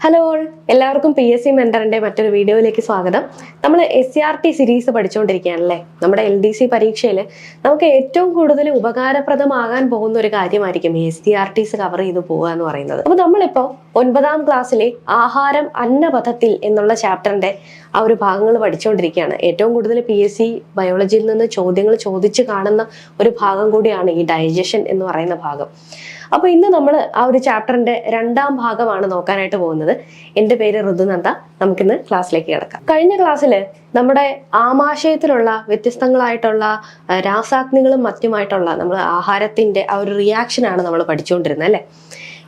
Hello എല്ലാവർക്കും P S C മെന്ററിന്റെ മറ്റൊരു വീഡിയോയിലേക്ക് സ്വാഗതം. നമ്മൾ S C R T series പഠിച്ചുകൊണ്ടിരിക്കുകയാണല്ലേ നമ്മുടെ എൽ ഡി സി പരീക്ഷയിൽ നമുക്ക് ഏറ്റവും കൂടുതൽ ഉപകാരപ്രദമാകാൻ പോകുന്ന ഒരു കാര്യമായിരിക്കും S C R Ts cover ചെയ്ത് പോവുക എന്ന് പറയുന്നത്. അപ്പൊ നമ്മളിപ്പോ ഒൻപതാം ക്ലാസ്സിലെ ആഹാരം അന്നപഥത്തിൽ എന്നുള്ള ചാപ്റ്ററിന്റെ ആ ഒരു ഭാഗങ്ങൾ പഠിച്ചുകൊണ്ടിരിക്കുകയാണ് ഏറ്റവും കൂടുതൽ പി എസ് സി ബയോളജിയിൽ നിന്ന് ചോദ്യങ്ങൾ ചോദിച്ച് കാണുന്ന ഒരു ഭാഗം കൂടിയാണ് ഈ ഡൈജഷൻ എന്ന് പറയുന്ന ഭാഗം. അപ്പൊ ഇന്ന് നമ്മൾ ആ ഒരു ചാപ്റ്ററിന്റെ രണ്ടാം ഭാഗമാണ് നോക്കാനായിട്ട് പോകുന്നത്. എന്റെ പേര് ഋതുനന്ദ. നമുക്കിന്ന് ക്ലാസ്സിലേക്ക് കിടക്കാം. കഴിഞ്ഞ ക്ലാസ്സിൽ നമ്മുടെ ആമാശയത്തിലുള്ള വ്യത്യസ്തങ്ങളായിട്ടുള്ള രാസാഗ്നികളും മറ്റുമായിട്ടുള്ള നമ്മൾ ആഹാരത്തിന്റെ ആ ഒരു റിയാക്ഷൻ ആണ് നമ്മൾ പഠിച്ചുകൊണ്ടിരുന്നത് അല്ലേ?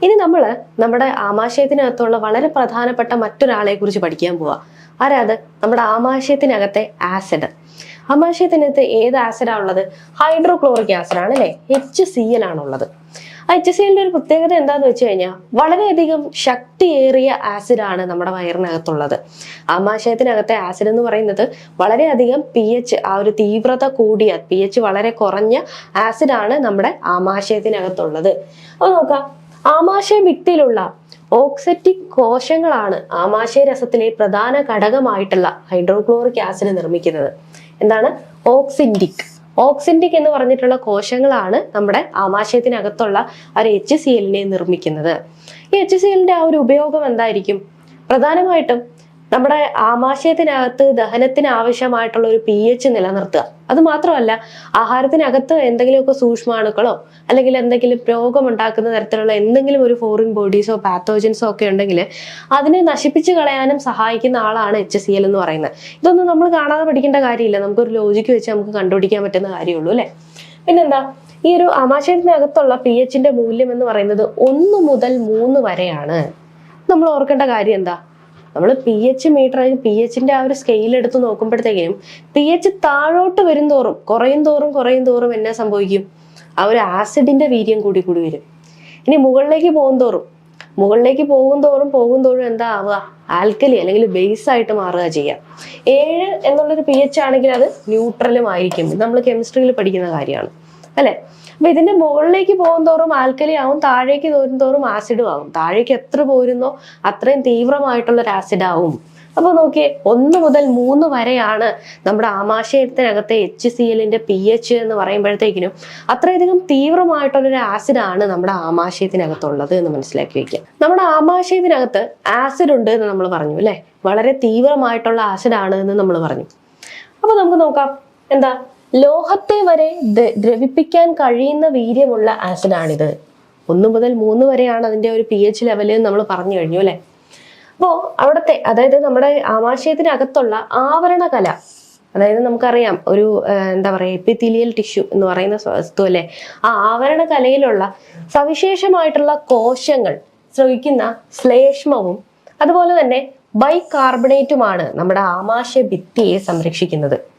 ഇനി നമ്മൾ നമ്മുടെ ആമാശയത്തിനകത്തുള്ള വളരെ പ്രധാനപ്പെട്ട മറ്റൊരാളെ കുറിച്ച് പഠിക്കാൻ പോവാ. ആരാ അത്? നമ്മുടെ ആമാശയത്തിനകത്തെ ആസിഡ് ആമാശയത്തിനകത്ത് ഏത് ആസിഡാണ് ഉള്ളത്? ഹൈഡ്രോക്ലോറിക് ആസിഡ് ആണ് അല്ലേ? എച്ച് സി എൽ ആണുള്ളത് എച്ച് സി എല്ലിന്റെ ഒരു പ്രത്യേകത എന്താന്ന് വെച്ച് കഴിഞ്ഞാൽ വളരെയധികം ശക്തിയേറിയ ആസിഡാണ് നമ്മുടെ വയറിനകത്തുള്ളത്. ആമാശയത്തിനകത്തെ ആസിഡ് എന്ന് പറയുന്നത് വളരെയധികം പി എച്ച് ആ ഒരു തീവ്രത കൂടിയ പി എച്ച് വളരെ കുറഞ്ഞ ആസിഡാണ് നമ്മുടെ ആമാശയത്തിനകത്തുള്ളത്. അപ്പൊ നോക്കാം ആമാശയ ഭിത്തിയിലുള്ള ഓക്സറ്റിക് കോശങ്ങളാണ് ആമാശയ രസത്തിലെ പ്രധാന ഘടകമായിട്ടുള്ള ഹൈഡ്രോക്ലോറിക് ആസിഡ് നിർമ്മിക്കുന്നത്. എന്താണ്? ഓക്സിൻഡിക് ഓക്സിൻഡിക് എന്ന് പറഞ്ഞിട്ടുള്ള കോശങ്ങളാണ് നമ്മുടെ ആമാശയത്തിനകത്തുള്ള ഒരു എച്ച് സി എല്ലിനെ നിർമ്മിക്കുന്നത്. ഈ എച്ച് സി എല്ലിന്റെ ആ ഒരു ഉപയോഗം എന്തായിരിക്കും? പ്രധാനമായിട്ടും നമ്മുടെ ആമാശയത്തിനകത്ത് ദഹനത്തിന് ആവശ്യമായിട്ടുള്ള ഒരു പി എച്ച് നിലനിർത്തുക. അത് മാത്രമല്ല ആഹാരത്തിനകത്ത് എന്തെങ്കിലുമൊക്കെ സൂക്ഷ്മാണുക്കളോ അല്ലെങ്കിൽ എന്തെങ്കിലും രോഗമുണ്ടാക്കുന്ന തരത്തിലുള്ള എന്തെങ്കിലും ഒരു ഫോറിൻ ബോഡീസോ പാത്തോജൻസോ ഒക്കെ ഉണ്ടെങ്കിൽ അതിനെ നശിപ്പിച്ച് കളയാനും സഹായിക്കുന്ന ആളാണ് എച്ച് സി എൽ എന്ന് പറയുന്നത്. ഇതൊന്നും നമ്മൾ കാണാതെ പഠിക്കേണ്ട കാര്യമില്ല. നമുക്കൊരു ലോജിക്ക് വെച്ച് നമുക്ക് കണ്ടുപിടിക്കാൻ പറ്റുന്ന കാര്യമുള്ളൂ അല്ലേ? പിന്നെന്താ ഈ ഒരു ആമാശയത്തിനകത്തുള്ള പി എച്ചിന്റെ മൂല്യം എന്ന് പറയുന്നത് ഒന്ന് മുതൽ മൂന്ന് വരെയാണ്. നമ്മൾ ഓർക്കേണ്ട കാര്യം എന്താ? നമ്മൾ പി എച്ച് മീറ്റർ പി എച്ചിന്റെ ആ ഒരു സ്കെയിൽ എടുത്ത് നോക്കുമ്പോഴത്തേക്കും പി എച്ച് താഴോട്ട് വരും തോറും കുറയും തോറും കുറയും തോറും എന്നാ സംഭവിക്കും? ആ ഒരു ആസിഡിന്റെ വീര്യം കൂടി കൂടി വരും. ഇനി മുകളിലേക്ക് പോകും തോറും മുകളിലേക്ക് പോകും തോറും പോകും തോറും എന്താ ആവുക? ആൽക്കലി അല്ലെങ്കിൽ ബേസ് ആയിട്ട് മാറുക ചെയ്യാം. ഏഴ് എന്നുള്ളൊരു പി എച്ച് ആണെങ്കിൽ അത് ന്യൂട്രലും ആയിരിക്കും. നമ്മൾ കെമിസ്ട്രിയിൽ പഠിക്കുന്ന കാര്യമാണ്. അല്ലെ? അപ്പൊ ഇതിന്റെ മുകളിലേക്ക് പോകും തോറും ആൽക്കലി ആവും താഴേക്ക് തോരും തോറും ആസിഡും ആവും. താഴേക്ക് എത്ര പോരുന്നോ അത്രയും തീവ്രമായിട്ടുള്ള ഒരു ആസിഡ് ആവും. അപ്പൊ നോക്കിയേ ഒന്ന് മുതൽ മൂന്ന് വരെയാണ് നമ്മുടെ ആമാശയത്തിനകത്തെ എച്ച് സി എല്ലിന്റെ പി എച്ച് എന്ന് പറയുമ്പോഴത്തേക്കിനും അത്രയധികം തീവ്രമായിട്ടുള്ളൊരു ആസിഡാണ് നമ്മുടെ ആമാശയത്തിനകത്തുള്ളത് എന്ന് മനസ്സിലാക്കി വെക്കുക. നമ്മുടെ ആമാശയത്തിനകത്ത് ആസിഡ് ഉണ്ട് എന്ന് നമ്മൾ പറഞ്ഞു അല്ലെ? വളരെ തീവ്രമായിട്ടുള്ള ആസിഡാണ് എന്ന് നമ്മൾ പറഞ്ഞു. അപ്പൊ നമുക്ക് നോക്കാം എന്താ? ലോഹത്തെ വരെ ദ്രവിപ്പിക്കാൻ കഴിയുന്ന വീര്യമുള്ള ആസിഡാണിത് ഒന്ന് മുതൽ മൂന്ന് വരെയാണ് അതിന്റെ ഒരു പി എച്ച് ലെവൽ നമ്മൾ പറഞ്ഞു കഴിഞ്ഞു അല്ലെ? അപ്പോ അവിടുത്തെ അതായത് നമ്മുടെ ആമാശയത്തിനകത്തുള്ള ആവരണകല അതായത് നമുക്കറിയാം ഒരു എന്താ പറയുക എപ്പിത്തീലിയൽ ടിഷ്യു എന്ന് പറയുന്ന വസ്തു അല്ലെ? ആ ആവരണ കലയിലുള്ള സവിശേഷമായിട്ടുള്ള കോശങ്ങൾ സ്രവിക്കുന്ന ശ്ലേഷ്മവും അതുപോലെ തന്നെ ബൈകാർബണേറ്റുമാണ് നമ്മുടെ ആമാശയ ഭിത്തിയെ സംരക്ഷിക്കുന്നത്.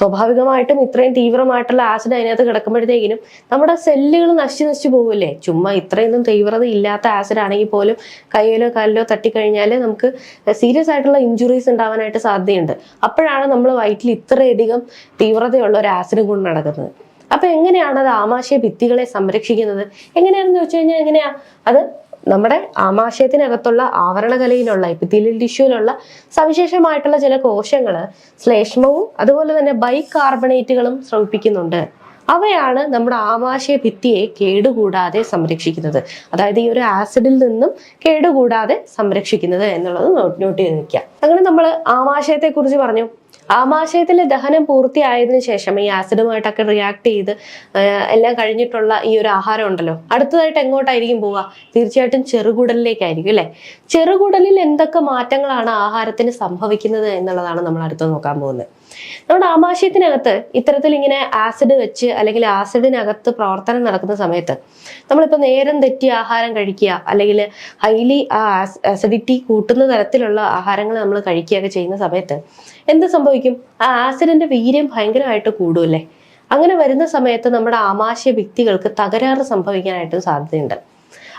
സ്വാഭാവികമായിട്ടും ഇത്രയും തീവ്രമായിട്ടുള്ള ആസിഡ് അതിനകത്ത് കിടക്കുമ്പോഴത്തേക്കിനും നമ്മുടെ സെല്ലുകൾ നശിച്ചു നശിച്ച് പോകില്ലേ ചുമ്മാ ഇത്രയൊന്നും തീവ്രത ഇല്ലാത്ത ആസിഡ് ആണെങ്കിൽ പോലും കയ്യിലോ കാലിലോ തട്ടിക്കഴിഞ്ഞാൽ നമുക്ക് സീരിയസ് ആയിട്ടുള്ള ഇഞ്ചുറീസ് ഉണ്ടാവാനായിട്ട് സാധ്യതയുണ്ട്. അപ്പോഴാണ് നമ്മൾ വയറ്റിൽ ഇത്രയധികം തീവ്രതയുള്ള ഒരു ആസിഡ് കൊണ്ട് നടക്കുന്നത്. അപ്പൊ എങ്ങനെയാണ് അത് ആമാശയ ഭിത്തികളെ സംരക്ഷിക്കുന്നത്? എങ്ങനെയാണെന്ന് ചോദിച്ചു കഴിഞ്ഞാൽ എങ്ങനെയാ? അത് നമ്മുടെ ആമാശയത്തിനകത്തുള്ള ആവരണകലയിലുള്ള എപ്പിത്തീലിയൽ ടിഷ്യൂലുള്ള സവിശേഷമായിട്ടുള്ള ചില കോശങ്ങൾ ശ്ലേഷ്മവും അതുപോലെ തന്നെ ബൈകാർബണേറ്റുകളും സ്രവിപ്പിക്കുന്നുണ്ട്. അവയാണ് നമ്മുടെ ആമാശയ ഭിത്തിയെ കേടുകൂടാതെ സംരക്ഷിക്കുന്നത്. അതായത് ഈ ഒരു ആസിഡിൽ നിന്നും കേടുകൂടാതെ സംരക്ഷിക്കുന്നത് എന്നുള്ളത് നോട്ട് നോട്ട് ചെയ്ത് നിൽക്കുക അങ്ങനെ നമ്മൾ ആമാശയത്തെക്കുറിച്ച് പറഞ്ഞു. ആമാശയത്തിലെ ദഹനം പൂർത്തിയായതിനു ശേഷം ഈ ആസിഡുമായിട്ടൊക്കെ റിയാക്ട് ചെയ്ത് എല്ലാം കഴിഞ്ഞിട്ടുള്ള ഈ ഒരു ആഹാരം ഉണ്ടല്ലോ. അടുത്തതായിട്ട് എങ്ങോട്ടായിരിക്കും പോവുക? തീർച്ചയായിട്ടും ചെറുകുടലിലേക്കായിരിക്കും അല്ലെ? ചെറുകുടലിൽ എന്തൊക്കെ മാറ്റങ്ങളാണ് ആഹാരത്തിന് സംഭവിക്കുന്നത് എന്നുള്ളതാണ് നമ്മൾ അടുത്ത് നോക്കാൻ പോകുന്നത്. നമ്മുടെ ആമാശയത്തിനകത്ത് ഇത്തരത്തിൽ ഇങ്ങനെ ആസിഡ് വെച്ച് അല്ലെങ്കിൽ ആസിഡിനകത്ത് പ്രവർത്തനം നടക്കുന്ന സമയത്ത് നമ്മളിപ്പോൾ നേരം തെറ്റി ആഹാരം കഴിക്കുക അല്ലെങ്കിൽ ഹൈലി ആ ആസിഡിറ്റി കൂട്ടുന്ന തരത്തിലുള്ള ആഹാരങ്ങൾ നമ്മൾ കഴിക്കുകയൊക്കെ ചെയ്യുന്ന സമയത്ത് എന്ത് സംഭവിക്കും? ആ ആസിഡിന്റെ വീര്യം ഭയങ്കരമായിട്ട് കൂടുമല്ലേ അങ്ങനെ വരുന്ന സമയത്ത് നമ്മുടെ ആമാശയ വ്യക്തികൾക്ക് തകരാറ് സംഭവിക്കാനായിട്ട് സാധ്യതയുണ്ട്.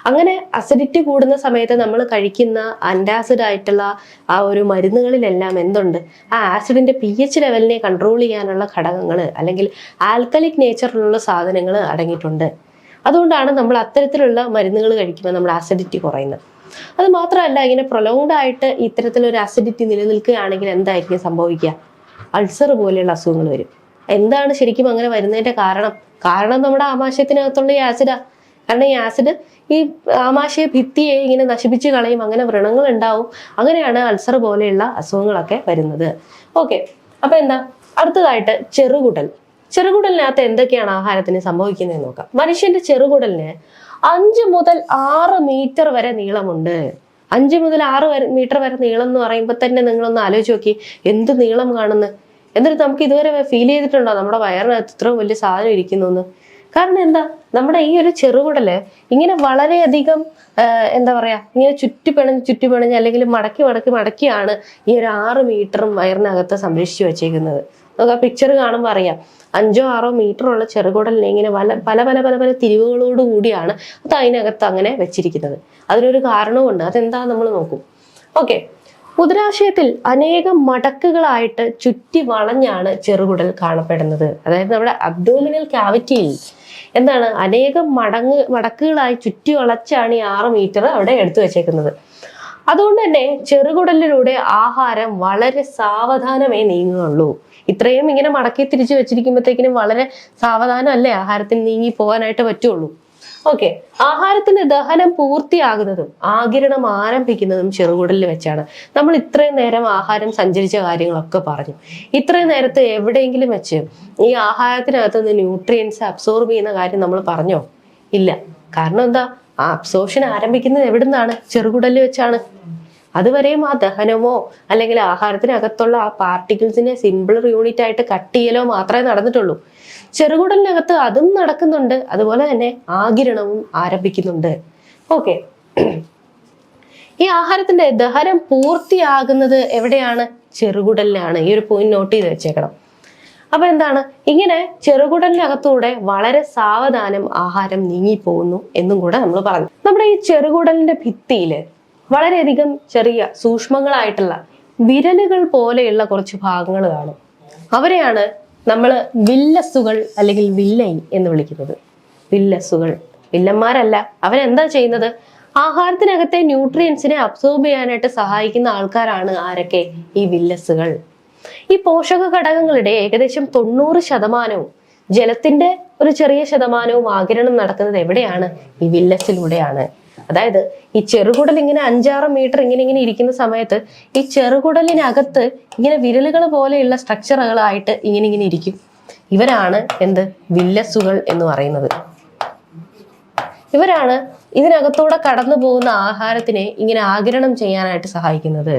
അങ്ങനെ അസിഡിറ്റി കൂടുന്ന സമയത്ത് നമ്മൾ കഴിക്കുന്ന അന്റാസിഡ് ആയിട്ടുള്ള ആ ഒരു മരുന്നുകളിലെല്ലാം എന്തുണ്ട്? ആ ആസിഡിന്റെ പി എച്ച് ലെവലിനെ കൺട്രോൾ ചെയ്യാനുള്ള ഘടകങ്ങൾ അല്ലെങ്കിൽ ആൽക്കലിക് നേച്ചറിലുള്ള സാധനങ്ങൾ അടങ്ങിയിട്ടുണ്ട്. അതുകൊണ്ടാണ് നമ്മൾ അത്തരത്തിലുള്ള മരുന്നുകൾ കഴിക്കുമ്പോൾ നമ്മൾ ആസിഡിറ്റി കുറയുന്നത്. അത് മാത്രമല്ല ഇങ്ങനെ പ്രൊലോങ്ഡ് ആയിട്ട് ഇത്തരത്തിലൊരു ആസിഡിറ്റി നിലനിൽക്കുകയാണെങ്കിൽ എന്തായിരിക്കും സംഭവിക്കുക? അൾസർ പോലെയുള്ള അസുഖങ്ങൾ വരും. എന്താണ് ശരിക്കും അങ്ങനെ വരുന്നതിന്റെ കാരണം? കാരണം നമ്മുടെ ആമാശയത്തിനകത്തുള്ള ഈ ആസിഡാ കാരണം ഈ ആസിഡ് ഈ ആമാശയ ഭിത്തിയെ ഇങ്ങനെ നശിപ്പിച്ച് കളയും അങ്ങനെ വ്രണങ്ങൾ ഉണ്ടാവും. അങ്ങനെയാണ് അൾസർ പോലെയുള്ള അസുഖങ്ങളൊക്കെ വരുന്നത്. ഓക്കെ. അപ്പൊ എന്താ? അടുത്തതായിട്ട് ചെറുകുടൽ. ചെറുകുടലിനകത്ത് എന്തൊക്കെയാണ് ആഹാരത്തിന് സംഭവിക്കുന്നത് നോക്കാം. മനുഷ്യന്റെ ചെറുകുടലിന് അഞ്ച് മുതൽ ആറ് മീറ്റർ വരെ നീളമുണ്ട്. അഞ്ച് മുതൽ ആറ് വരെ മീറ്റർ വരെ നീളം എന്ന് പറയുമ്പോൾ തന്നെ നിങ്ങളൊന്ന് ആലോചിച്ച് നോക്കി. എന്ത് നീളം കാണുന്നു? എന്നിട്ട് നമുക്ക് ഇതുവരെ ഫീൽ ചെയ്തിട്ടുണ്ടോ? നമ്മുടെ വയറിനകത്ത് ഇത്രയും വലിയ സാധനം ഇരിക്കുന്നു കാരണം എന്താ? നമ്മുടെ ഈ ഒരു ചെറുകുടൽ ഇങ്ങനെ വളരെയധികം എന്താ പറയാ ഇങ്ങനെ ചുറ്റിപ്പിണഞ്ഞ് ചുറ്റിപ്പിണഞ്ഞ് അല്ലെങ്കിൽ മടക്കി മടക്കി മടക്കിയാണ് ഈ ഒരു ആറ് മീറ്ററും വയറിനകത്ത് സംരക്ഷിച്ചു വെച്ചേക്കുന്നത്. നമുക്ക് ആ പിക്ചർ കാണുമ്പോൾ അറിയാം. അഞ്ചോ ആറോ മീറ്ററുള്ള ചെറുകുടലിനെ ഇങ്ങനെ പല പല പല പല പല തിരിവുകളോട് കൂടിയാണ് അത് അതിനകത്ത് അങ്ങനെ വെച്ചിരിക്കുന്നത്. അതിനൊരു കാരണവുമുണ്ട്. അതെന്താ നമ്മൾ നോക്കും. ഓക്കെ. ഉദരാശയത്തിൽ അനേകം മടക്കുകളായിട്ട് ചുറ്റി വളഞ്ഞാണ് ചെറുകുടൽ കാണപ്പെടുന്നത്. അതായത് നമ്മുടെ അബ്ഡോമിനൽ ക്യാവിറ്റിയിൽ എന്താണ്? അനേകം മടങ്ങ് മടക്കുകളായി ചുറ്റി വളച്ചാണ് ഈ ആറ് മീറ്റർ അവിടെ എടുത്തു വെച്ചേക്കുന്നത്. അതുകൊണ്ട് തന്നെ ചെറുകുടലിലൂടെ ആഹാരം വളരെ സാവധാനമേ നീങ്ങുകയുള്ളൂ. ഇത്രയും ഇങ്ങനെ മടക്കി തിരിച്ചു വെച്ചിരിക്കുമ്പോഴത്തേക്കിനും വളരെ സാവധാനം അല്ലേ ആഹാരത്തിന് നീങ്ങി പോകാനായിട്ട് പറ്റുള്ളൂ? ഓക്കെ. ആഹാരത്തിന്റെ ദഹനം പൂർത്തിയാകുന്നതും ആകിരണം ആരംഭിക്കുന്നതും ചെറുകുടലിൽ വെച്ചാണ്. നമ്മൾ ഇത്രയും നേരം ആഹാരം സഞ്ചരിച്ച കാര്യങ്ങളൊക്കെ പറഞ്ഞു. ഇത്രയും നേരത്തെ എവിടെയെങ്കിലും വെച്ച് ഈ ആഹാരത്തിനകത്ത് നിന്ന് ന്യൂട്രിയൻസ് അബ്സോർബ് ചെയ്യുന്ന കാര്യം നമ്മൾ പറഞ്ഞോ? ഇല്ല. കാരണം എന്താ? ആ അബ്സോർഷൻ ആരംഭിക്കുന്നത് എവിടുന്നാണ്? ചെറുകുടലിൽ വെച്ചാണ്. അതുവരെയും ആ ദഹനമോ അല്ലെങ്കിൽ ആഹാരത്തിനകത്തുള്ള ആ പാർട്ടിക്കിൾസിനെ സിമ്പിൾ യൂണിറ്റ് ആയിട്ട് കട്ട് ചെയ്യലോ മാത്രമേ നടന്നിട്ടുള്ളൂ. ചെറുകുടലിനകത്ത് അതും നടക്കുന്നുണ്ട്. അതുപോലെ തന്നെ ആകിരണവും ആരംഭിക്കുന്നുണ്ട്. ഓക്കെ ഈ ആഹാരത്തിന്റെ ദഹനം പൂർത്തിയാകുന്നത് എവിടെയാണ്? ചെറുകുടലിനാണ്. ഈ ഒരു പോയിന്റ് നോട്ട് ചെയ്ത് വെച്ചേക്കണം. അപ്പൊ എന്താണ്? ഇങ്ങനെ ചെറുകുടലിനകത്തൂടെ വളരെ സാവധാനം ആഹാരം നീങ്ങിപ്പോകുന്നു എന്നും കൂടെ നമ്മൾ പറഞ്ഞു. നമ്മുടെ ഈ ചെറുകുടലിന്റെ ഭിത്തിയിൽ വളരെയധികം ചെറിയ സൂക്ഷ്മങ്ങളായിട്ടുള്ള വിരലുകൾ പോലെയുള്ള കുറച്ച് ഭാഗങ്ങൾ കാണും. അവരെയാണ് നമ്മൾ വില്ലസുകൾ അല്ലെങ്കിൽ വില്ലൈൻ എന്ന് വിളിക്കുന്നത്. വില്ലസുകൾ. വില്ലന്മാരല്ല. അവരെന്താ ചെയ്യുന്നത്? ആഹാരത്തിനകത്തെ ന്യൂട്രിയൻസിനെ അബ്സോർബ് ചെയ്യാനായിട്ട് സഹായിക്കുന്ന ആൾക്കാരാണ് ആരൊക്കെ? ഈ വില്ലസുകൾ. ഈ പോഷക ഘടകങ്ങളുടെ ഏകദേശം തൊണ്ണൂറ് ശതമാനവും ജലത്തിന്റെ ഒരു ചെറിയ ശതമാനവും ആകിരണം നടക്കുന്നത് എവിടെയാണ്? ഈ വില്ലസിലൂടെയാണ്. അതായത് ഈ ചെറുകുടൽ ഇങ്ങനെ അഞ്ചാറ് മീറ്റർ ഇങ്ങനെ ഇങ്ങനെ ഇരിക്കുന്ന സമയത്ത് ഈ ചെറുകുടലിനകത്ത് ഇങ്ങനെ വിരലുകൾ പോലെയുള്ള സ്ട്രക്ചറുകളായിട്ട് ഇങ്ങനെ ഇങ്ങനെ ഇരിക്കും. ഇവരാണ് എന്ത്? വില്ലസുകൾ എന്ന് പറയുന്നത്. ഇവരാണ് ഇതിനകത്തൂടെ കടന്നു പോകുന്ന ആഹാരത്തിനെ ഇങ്ങനെ ആകിരണം ചെയ്യാനായിട്ട് സഹായിക്കുന്നത്.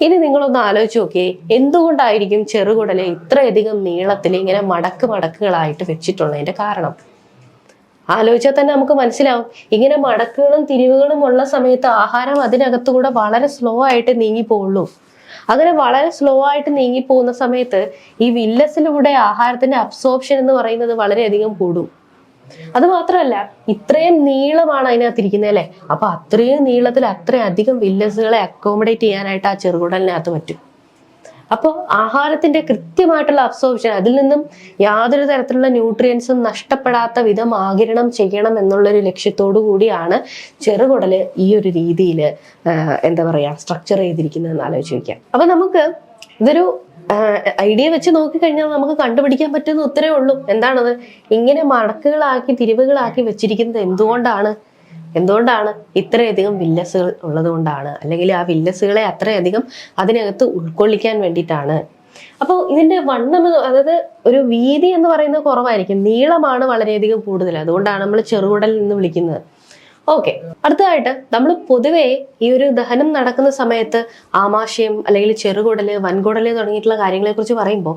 ഇനി നിങ്ങളൊന്ന് ആലോചിച്ച് നോക്കിയേ എന്തുകൊണ്ടായിരിക്കും ചെറുകുടലെ ഇത്രയധികം നീളത്തിൽ ഇങ്ങനെ മടക്ക് മടക്കുകളായിട്ട് വെച്ചിട്ടുള്ളതിന്റെ കാരണം? ആലോചിച്ചാൽ തന്നെ നമുക്ക് മനസ്സിലാവും. ഇങ്ങനെ മടക്കുകളും തിരിവുകളും ഉള്ള സമയത്ത് ആഹാരം അതിനകത്തുകൂടെ വളരെ സ്ലോ ആയിട്ട് നീങ്ങി പോവുള്ളൂ അങ്ങനെ വളരെ സ്ലോ ആയിട്ട് നീങ്ങി പോകുന്ന സമയത്ത് ഈ വില്ലസിലൂടെ ആഹാരത്തിന്റെ അബ്സോർപ്ഷൻ എന്ന് പറയുന്നത് വളരെയധികം കൂടും. അത് മാത്രമല്ല ഇത്രയും നീളമാണ് അതിനകത്തിരിക്കുന്നത് അല്ലേ? അപ്പൊ അത്രയും നീളത്തിൽ അത്രയും അധികം വില്ലസുകളെ അക്കോമഡേറ്റ് ചെയ്യാനായിട്ട് ആ ചെറുകുടലിനകത്ത് പറ്റും. അപ്പോൾ ആഹാരത്തിന്റെ കൃത്യമായിട്ടുള്ള അബ്സോർപ്ഷൻ അതിൽ നിന്നും യാതൊരു തരത്തിലുള്ള ന്യൂട്രിയൻസും നഷ്ടപ്പെടാത്ത വിധം ആകിരണം ചെയ്യണം എന്നുള്ളൊരു ലക്ഷ്യത്തോടു കൂടിയാണ് ചെറുകുടൽ ഈ ഒരു രീതിയിൽ എന്താ പറയാ സ്ട്രക്ചർ ചെയ്തിരിക്കുന്നതെന്ന് ആലോചിച്ച് നോക്കാം അപ്പൊ നമുക്ക് ഇതൊരു ഐഡിയ വെച്ച് നോക്കിക്കഴിഞ്ഞാൽ നമുക്ക് കണ്ടുപിടിക്കാൻ പറ്റുന്ന ഉത്തരവേ ഉള്ളൂ. എന്താണത്? ഇങ്ങനെ മടക്കുകളാക്കി തിരിവുകളാക്കി വെച്ചിരിക്കുന്നത് എന്തുകൊണ്ടാണ്? എന്തുകൊണ്ടാണ് ഇത്രയധികം വില്ലസുകൾ ഉള്ളതുകൊണ്ടാണ്? അല്ലെങ്കിൽ ആ വില്ലസുകളെ അത്രയധികം അതിനകത്ത് ഉൾക്കൊള്ളിക്കാൻ വേണ്ടിയിട്ടാണ്. അപ്പോൾ ഇതിന്റെ വണ്ണം അതായത് ഒരു വീതി എന്ന് പറയുന്നത് കുറവായിരിക്കും. നീളമാണ് വളരെയധികം കൂടുതൽ. അതുകൊണ്ടാണ് നമ്മൾ ചെറുകുടൽ എന്ന് വിളിക്കുന്നത്. ഓക്കെ. അടുത്തതായിട്ട് നമ്മൾ പൊതുവേ ഈ ഒരു ദഹനം നടക്കുന്ന സമയത്ത് ആമാശയം അല്ലെങ്കിൽ ചെറുകുടൽ വൻകുടൽ തുടങ്ങിയിട്ടുള്ള കാര്യങ്ങളെ കുറിച്ച് പറയുമ്പോൾ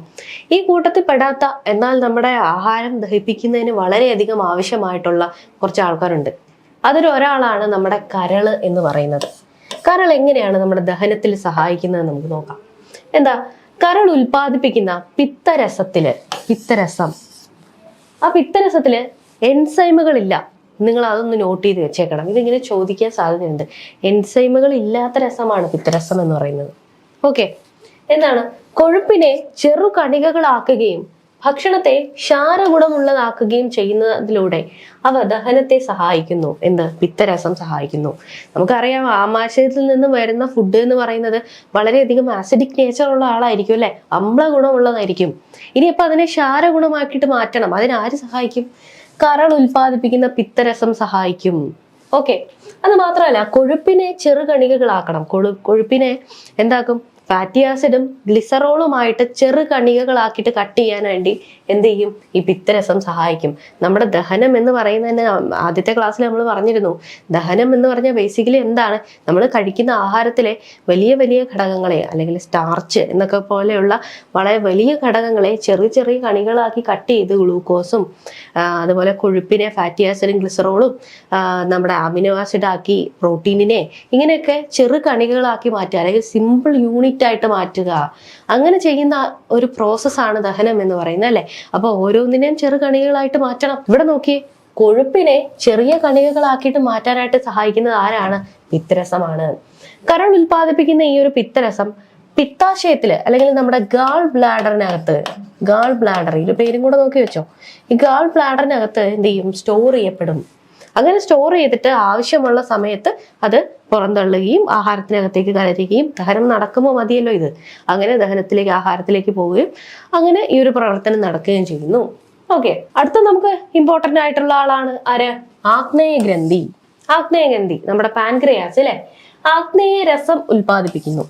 ഈ കൂട്ടത്തിൽ പെടാത്ത എന്നാൽ നമ്മുടെ ആഹാരം ദഹിപ്പിക്കുന്നതിന് വളരെയധികം ആവശ്യമായിട്ടുള്ള കുറച്ച് ആൾക്കാരുണ്ട്. അതിൽ ഒരാളാണ് നമ്മുടെ കരൾ എന്ന് പറയുന്നത്. കരൾ എങ്ങനെയാണ് നമ്മുടെ ദഹനത്തിൽ സഹായിക്കുന്നത് നമുക്ക് നോക്കാം. എന്താ? കരൾ ഉൽപ്പാദിപ്പിക്കുന്ന പിത്തരസത്തിൽ പിത്തരസം. ആ പിത്തരസത്തിൽ എൻസൈമുകളില്ല. നിങ്ങൾ അതൊന്ന് നോട്ട് ചെയ്ത് വെച്ചേക്കണം. ഇതിങ്ങനെ ചോദിക്കാൻ സാധ്യതയുണ്ട്. എൻസൈമുകൾ ഇല്ലാത്ത രസമാണ് പിത്തരസം എന്ന് പറയുന്നത്. ഓക്കെ എന്താണ്? കൊഴുപ്പിനെ ചെറു കണികകളാക്കുകയും ഭക്ഷണത്തെ ക്ഷാരഗുണമുള്ളതാക്കുകയും ചെയ്യുന്നതിലൂടെ അവ ദഹനത്തെ സഹായിക്കുന്നു എന്ത് പിത്തരസം സഹായിക്കുന്നു. നമുക്കറിയാം ആമാശയത്തിൽ നിന്ന് വരുന്ന ഫുഡ് എന്ന് പറയുന്നത് വളരെയധികം ആസിഡിക് നേച്ചർ ഉള്ള ആളായിരിക്കും അല്ലെ? അമ്ല ഗുണമുള്ളതായിരിക്കും ഇനി അപ്പൊ അതിനെ ക്ഷാരഗുണമാക്കിയിട്ട് മാറ്റണം. അതിനാര് സഹായിക്കും? കരൾ ഉൽപ്പാദിപ്പിക്കുന്ന പിത്തരസം സഹായിക്കും. ഓക്കെ. അത് മാത്രമല്ല കൊഴുപ്പിനെ ചെറുകണികകളാക്കണം. കൊഴു കൊഴുപ്പിനെ എന്താക്കും? ഫാറ്റി ആസിഡും ഗ്ലിസറോളുമായിട്ട് ചെറു കണികകളാക്കിയിട്ട് കട്ട് ചെയ്യാൻ വേണ്ടി എന്ത് ചെയ്യും? ഈ പിത്തരസം സഹായിക്കും. നമ്മുടെ ദഹനം എന്ന് പറയുന്നത് ആദ്യത്തെ ക്ലാസ്സിൽ നമ്മൾ പറഞ്ഞിരുന്നു. ദഹനം എന്ന് പറഞ്ഞാൽ ബേസിക്കലി എന്താണ്? നമ്മൾ കഴിക്കുന്ന ആഹാരത്തിലെ വലിയ വലിയ ഘടകങ്ങളെ അല്ലെങ്കിൽ സ്റ്റാർച്ച് എന്നൊക്കെ പോലെയുള്ള വളരെ വലിയ ഘടകങ്ങളെ ചെറിയ ചെറിയ കണികളാക്കി കട്ട് ചെയ്ത് ഗ്ലൂക്കോസും അതുപോലെ കൊഴുപ്പിനെ ഫാറ്റി ആസിഡും ഗ്ലിസറോളും നമ്മുടെ അമിനോ ആസിഡാക്കി പ്രോട്ടീനിനെ ഇങ്ങനെയൊക്കെ ചെറു കണികകളാക്കി മാറ്റുക. അല്ലെങ്കിൽ സിമ്പിൾ യൂണിറ്റ് ആയിട്ട് മാറ്റുക. അങ്ങനെ ചെയ്യുന്ന ഒരു പ്രോസസ്സാണ് ദഹനം എന്ന് പറയുന്നത് അല്ലെ? അപ്പൊ ഓരോന്നിനെയും ചെറു കണികകളായിട്ട് മാറ്റണം. ഇവിടെ നോക്കിയേ കൊഴുപ്പിനെ ചെറിയ കണികകളാക്കിയിട്ട് മാറ്റാനായിട്ട് സഹായിക്കുന്നത് ആരാണ്? പിത്തരസമാണ്. കരൾ ഉൽപ്പാദിപ്പിക്കുന്ന ഈ ഒരു പിത്തരസം പിത്താശയത്തിൽ അല്ലെങ്കിൽ നമ്മുടെ ഗാൾ ബ്ലാഡറിനകത്ത് ഗാൾ ബ്ലാഡർ ഇതിന്റെ പേരും കൂടെ നോക്കി വെച്ചോ. ഈ ഗാൾ ബ്ലാഡറിനകത്ത് എന്ത് ചെയ്യും? സ്റ്റോർ ചെയ്യപ്പെടും. അങ്ങനെ സ്റ്റോർ ചെയ്തിട്ട് ആവശ്യമുള്ള സമയത്ത് അത് പുറന്തള്ളുകയും ആഹാരത്തിനകത്തേക്ക് കലരുകയും ദഹനം നടക്കുമ്പോൾ മതിയല്ലോ ഇത്. അങ്ങനെ ദഹനത്തിലേക്ക് ആഹാരത്തിലേക്ക് പോവുകയും അങ്ങനെ ഈ ഒരു പ്രവർത്തനം നടക്കുകയും ചെയ്യുന്നു. ഓക്കെ അടുത്ത നമുക്ക് ഇമ്പോർട്ടന്റ് ആയിട്ടുള്ള ആളാണ് ആര്? ആഗ്നേയ ഗ്രന്ഥി. ആഗ്നേയ ഗ്രന്ഥി നമ്മുടെ പാൻക്രിയാസ് അല്ലെ ആഗ്നേയ രസം ഉൽപ്പാദിപ്പിക്കുന്നു.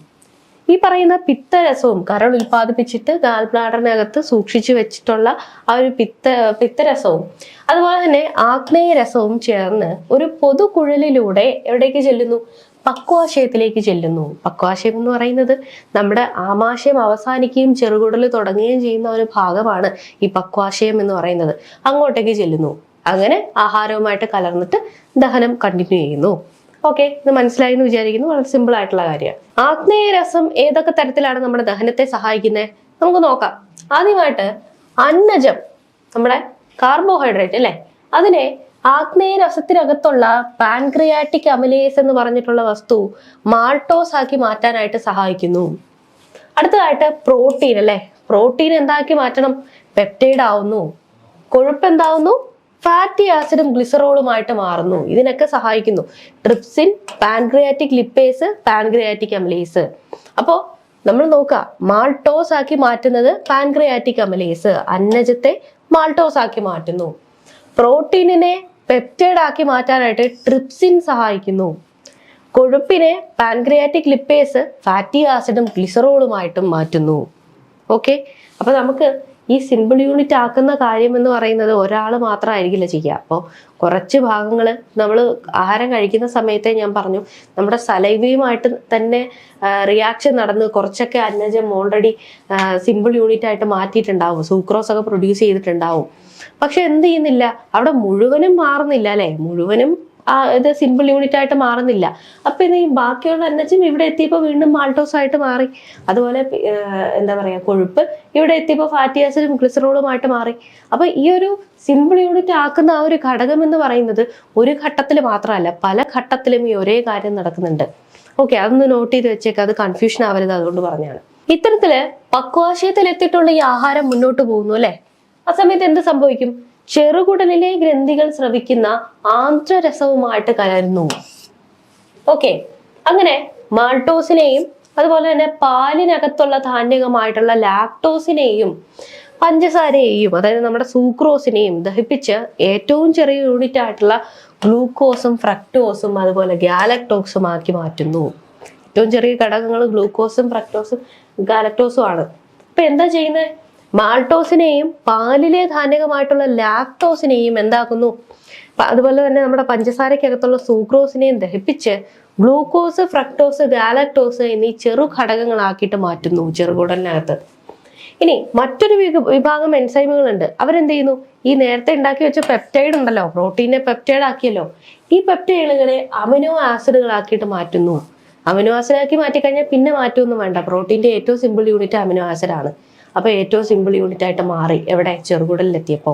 ഈ പറയുന്ന പിത്തരസവും കരൾ ഉൽപ്പാദിപ്പിച്ചിട്ട് ഗാൽ ബ്ലാഡറിനകത്ത് സൂക്ഷിച്ചു വെച്ചിട്ടുള്ള ആ ഒരു പിത്ത പിത്തരസവും. അതുപോലെ തന്നെ ആഗ്നേയ രസവും ചേർന്ന് ഒരു പൊതുകുഴലിലൂടെ എവിടേക്ക് ചെല്ലുന്നു? പക്വാശയത്തിലേക്ക് ചെല്ലുന്നു. പക്വാശയം എന്ന് പറയുന്നത് നമ്മുടെ ആമാശയം അവസാനിക്കുകയും ചെറുകുടൽ തുടങ്ങുകയും ചെയ്യുന്ന ഒരു ഭാഗമാണ് ഈ പക്വാശയം എന്ന് പറയുന്നത്. അങ്ങോട്ടേക്ക് ചെല്ലുന്നു. അങ്ങനെ ആഹാരവുമായിട്ട് കലർന്നിട്ട് ദഹനം കണ്ടിന്യൂ ചെയ്യുന്നു. ഓക്കെ ഇത് മനസ്സിലായി എന്ന് വിചാരിക്കുന്നു. വളരെ സിമ്പിൾ ആയിട്ടുള്ള കാര്യമാണ്. ആഗ്നേയ രസം ഏതൊക്കെ തരത്തിലാണ് നമ്മുടെ ദഹനത്തെ സഹായിക്കുന്നത് നമുക്ക് നോക്കാം. ആദ്യമായിട്ട് അന്നജം നമ്മുടെ കാർബോഹൈഡ്രേറ്റ് അല്ലെ? അതിനെ ആഗ്നേയ രസത്തിനകത്തുള്ള പാൻക്രിയാറ്റിക് അമിലേസ് എന്ന് പറഞ്ഞിട്ടുള്ള വസ്തു മാൾട്ടോസ് ആക്കി മാറ്റാനായിട്ട് സഹായിക്കുന്നു. അടുത്തതായിട്ട് പ്രോട്ടീൻ അല്ലെ? പ്രോട്ടീൻ എന്താക്കി മാറ്റണം? പെപ്റ്റൈഡ് ആവുന്നു. കൊഴുപ്പ് എന്താവുന്നു? ഫാറ്റി ആസിഡും ഗ്ലിസറോളുമായിട്ട് മാറുന്നു. ഇതിനൊക്കെ സഹായിക്കുന്നു. Trypsin pancreatic lipase pancreatic amylase അപ്പോൾ നമ്മൾ നോക്കുക മാൾട്ടോസ് ആക്കി മാറ്റുന്നത് പാൻക്രിയാറ്റിക് അമലേസ് അന്നജത്തെ മാൾട്ടോസ് ആക്കി മാറ്റുന്നു. പ്രോട്ടീനിനെ പെപ്റ്റൈഡ് ആക്കി മാറ്റാനായിട്ട് ട്രിപ്സിൻ സഹായിക്കുന്നു. കൊഴുപ്പിനെ പാൻക്രിയാറ്റിക് ലിപ്പേസ് ഫാറ്റി ആസിഡും ഗ്ലിസറോളുമായിട്ടും മാറ്റുന്നു. ഓക്കെ അപ്പൊ നമുക്ക് ഈ സിമ്പിൾ യൂണിറ്റ് ആക്കുന്ന കാര്യം എന്ന് പറയുന്നത് ഒരാൾ മാത്രമായിരിക്കില്ല ചെയ്യുക. അപ്പോൾ കുറച്ച് ഭാഗങ്ങൾ നമ്മൾ ആഹാരം കഴിക്കുന്ന സമയത്തെ ഞാൻ പറഞ്ഞു. നമ്മുടെ സലൈവയുമായിട്ട് തന്നെ റിയാക്ഷൻ നടന്ന് കുറച്ചൊക്കെ അന്നജം ഓൾറെഡി സിമ്പിൾ യൂണിറ്റ് ആയിട്ട് മാറ്റിയിട്ടുണ്ടാവും. സൂക്രോസ് ഒക്കെ പ്രൊഡ്യൂസ് ചെയ്തിട്ടുണ്ടാവും. പക്ഷെ എന്ത് ചെയ്യുന്നില്ല? അവിടെ മുഴുവനും മാറുന്നില്ല അല്ലേ? മുഴുവനും ആ ഇത് സിമ്പിൾ യൂണിറ്റ് ആയിട്ട് മാറുന്നില്ല. അപ്പൊ ഇത് ഈ ബാക്കിയുള്ള എനർജിയും ഇവിടെ എത്തിയപ്പോൾ വീണ്ടും മാൾട്ടോസ് ആയിട്ട് മാറി. അതുപോലെ എന്താ പറയാ കൊഴുപ്പ് ഇവിടെ എത്തിയപ്പോൾ ഫാറ്റി ആസിഡും ഗ്ലിസറോളുമായിട്ട് മാറി. അപ്പൊ ഈ ഒരു സിമ്പിൾ യൂണിറ്റ് ആക്കുന്ന ആ ഒരു ഘടകം എന്ന് പറയുന്നത് ഒരു ഘട്ടത്തിൽ മാത്രമല്ല പല ഘട്ടത്തിലും ഈ ഒരേ കാര്യം നടക്കുന്നുണ്ട്. ഓക്കെ അതൊന്ന് നോട്ട് ചെയ്ത് വെച്ചേക്ക. അത് കൺഫ്യൂഷൻ ആവരുത് അതുകൊണ്ട് പറഞ്ഞാണ് ഇത്തരത്തിൽ പക്വാശയത്തിൽ എത്തിയിട്ടുള്ള ഈ ആഹാരം മുന്നോട്ട് പോകുന്നു അല്ലെ? ആ സമയത്ത് എന്ത് സംഭവിക്കും? ചെറുകുടലിലെ ഗ്രന്ഥികൾ സ്രവിക്കുന്ന ആന്ത്രരസവുമായിട്ട് കലരുന്നു. ഓക്കെ അങ്ങനെ മാൾട്ടോസിനെയും അതുപോലെ തന്നെ പാലിനകത്തുള്ള ധാന്യകമായിട്ടുള്ള ലാക്ടോസിനെയും പഞ്ചസാരയെയും അതായത് നമ്മുടെ സൂക്രോസിനെയും ദഹിപ്പിച്ച് ഏറ്റവും ചെറിയ യൂണിറ്റ് ആയിട്ടുള്ള ഗ്ലൂക്കോസും ഫ്രക്ടോസും അതുപോലെ ഗാലക്ടോക്സും ആക്കി മാറ്റുന്നു. ഏറ്റവും ചെറിയ ഘടകങ്ങൾ ഗ്ലൂക്കോസും ഫ്രക്ടോസും ഗാലക്ടോസും ആണ്. അപ്പൊ എന്താ ചെയ്യുന്നത് മാൾട്ടോസിനെയും പാലിലെ ധാന്യകമായിട്ടുള്ള ലാക്ടോസിനെയും എന്താക്കുന്നു? അതുപോലെ തന്നെ നമ്മുടെ പഞ്ചസാരക്കകത്തുള്ള സൂക്രോസിനെയും ദഹിപ്പിച്ച് ഗ്ലൂക്കോസ് ഫ്രക്ടോസ് ഗാലക്ടോസ് എന്നീ ചെറു ഘടകങ്ങളാക്കിയിട്ട് മാറ്റുന്നു ചെറുകുടലിനകത്ത്. ഇനി മറ്റൊരു വിഭാഗം എൻസൈമുകളുണ്ട്. അവരെന്ത് ചെയ്യുന്നു ഈ നേരത്തെ ഉണ്ടാക്കി വെച്ച പെപ്റ്റൈഡ് ഉണ്ടല്ലോ പ്രോട്ടീനെ പെപ്റ്റൈഡ് ആക്കിയല്ലോ. ഈ പെപ്റ്റൈഡുകളെ അമിനോ ആസിഡുകളാക്കിയിട്ട് മാറ്റുന്നു. അമിനോ ആസിഡാക്കി മാറ്റിക്കഴിഞ്ഞാൽ പിന്നെ മാറ്റമൊന്നും വേണ്ട. പ്രോട്ടീന്റെ ഏറ്റവും സിമ്പിൾ യൂണിറ്റ് അമിനോ ആസിഡ് ആണ് അപ്പൊ ഏറ്റവും സിമ്പിൾ യൂണിറ്റ് ആയിട്ട് മാറി എവിടെ? ചെറുകുടലിലെത്തിയപ്പോ.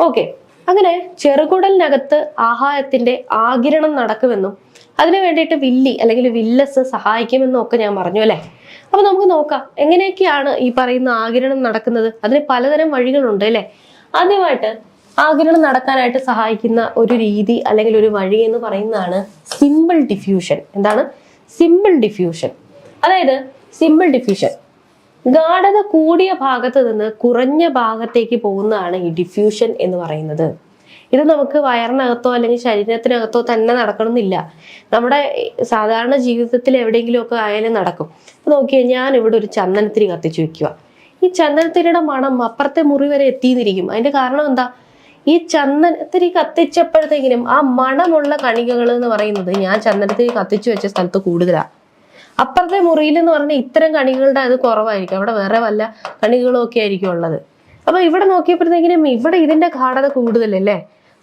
ഓക്കെ അങ്ങനെ ചെറുകുടലിനകത്ത് ആഹാരത്തിന്റെ ആകിരണം നടക്കുമെന്നും അതിനു വേണ്ടിയിട്ട് വില്ലി അല്ലെങ്കിൽ വില്ലസ് സഹായിക്കുമെന്നും ഒക്കെ ഞാൻ പറഞ്ഞു അല്ലേ? അപ്പൊ നമുക്ക് നോക്കാം എങ്ങനെയൊക്കെയാണ് ഈ പറയുന്ന ആകിരണം നടക്കുന്നത്? അതിന് പലതരം വഴികളുണ്ട് അല്ലേ? ആദ്യമായിട്ട് ആകിരണം നടക്കാനായിട്ട് സഹായിക്കുന്ന ഒരു രീതി അല്ലെങ്കിൽ ഒരു വഴി എന്ന് പറയുന്നതാണ് സിമ്പിൾ ഡിഫ്യൂഷൻ എന്താണ്? സിമ്പിൾ ഡിഫ്യൂഷൻ അതായത് സിമ്പിൾ ഡിഫ്യൂഷൻ ഗാഠത കൂടിയ ഭാഗത്ത് നിന്ന് കുറഞ്ഞ ഭാഗത്തേക്ക് പോകുന്നതാണ് ഈ ഡിഫ്യൂഷൻ എന്ന് പറയുന്നത്. ഇത് നമുക്ക് വയറിനകത്തോ അല്ലെങ്കിൽ ശരീരത്തിനകത്തോ തന്നെ നടക്കണമെന്നില്ല. നമ്മുടെ സാധാരണ ജീവിതത്തിൽ എവിടെയെങ്കിലുമൊക്കെ ആയാലും നടക്കും. ഇപ്പൊ നോക്കിയേ ഞാൻ ഇവിടെ ഒരു ചന്ദനത്തിരി കത്തിച്ചു വെക്കുക ഈ ചന്ദനത്തിരിയുടെ മണം അപ്പുറത്തെ മുറി വരെ എത്തിയിരിക്കും. അതിന്റെ കാരണം എന്താ? ഈ ചന്ദനത്തിരി കത്തിച്ചപ്പോഴത്തേക്കിനും ആ മണമുള്ള കണികകൾ എന്ന് പറയുന്നത് ഞാൻ ചന്ദനത്തിരി കത്തിച്ചു വെച്ച സ്ഥലത്ത് കൂടുതലാണ് അപ്പുറത്തെ മുറിയിൽ എന്ന് പറഞ്ഞാൽ ഇത്തരം കണികളുടെ അത് കുറവായിരിക്കും. അവിടെ വേറെ വല്ല കണികളും ഒക്കെ ആയിരിക്കും ഉള്ളത്. അപ്പൊ ഇവിടെ നോക്കിയപ്പോഴത്തേക്കിനും ഇവിടെ ഇതിന്റെ ഗാഠത കൂടുതലല്ലേ?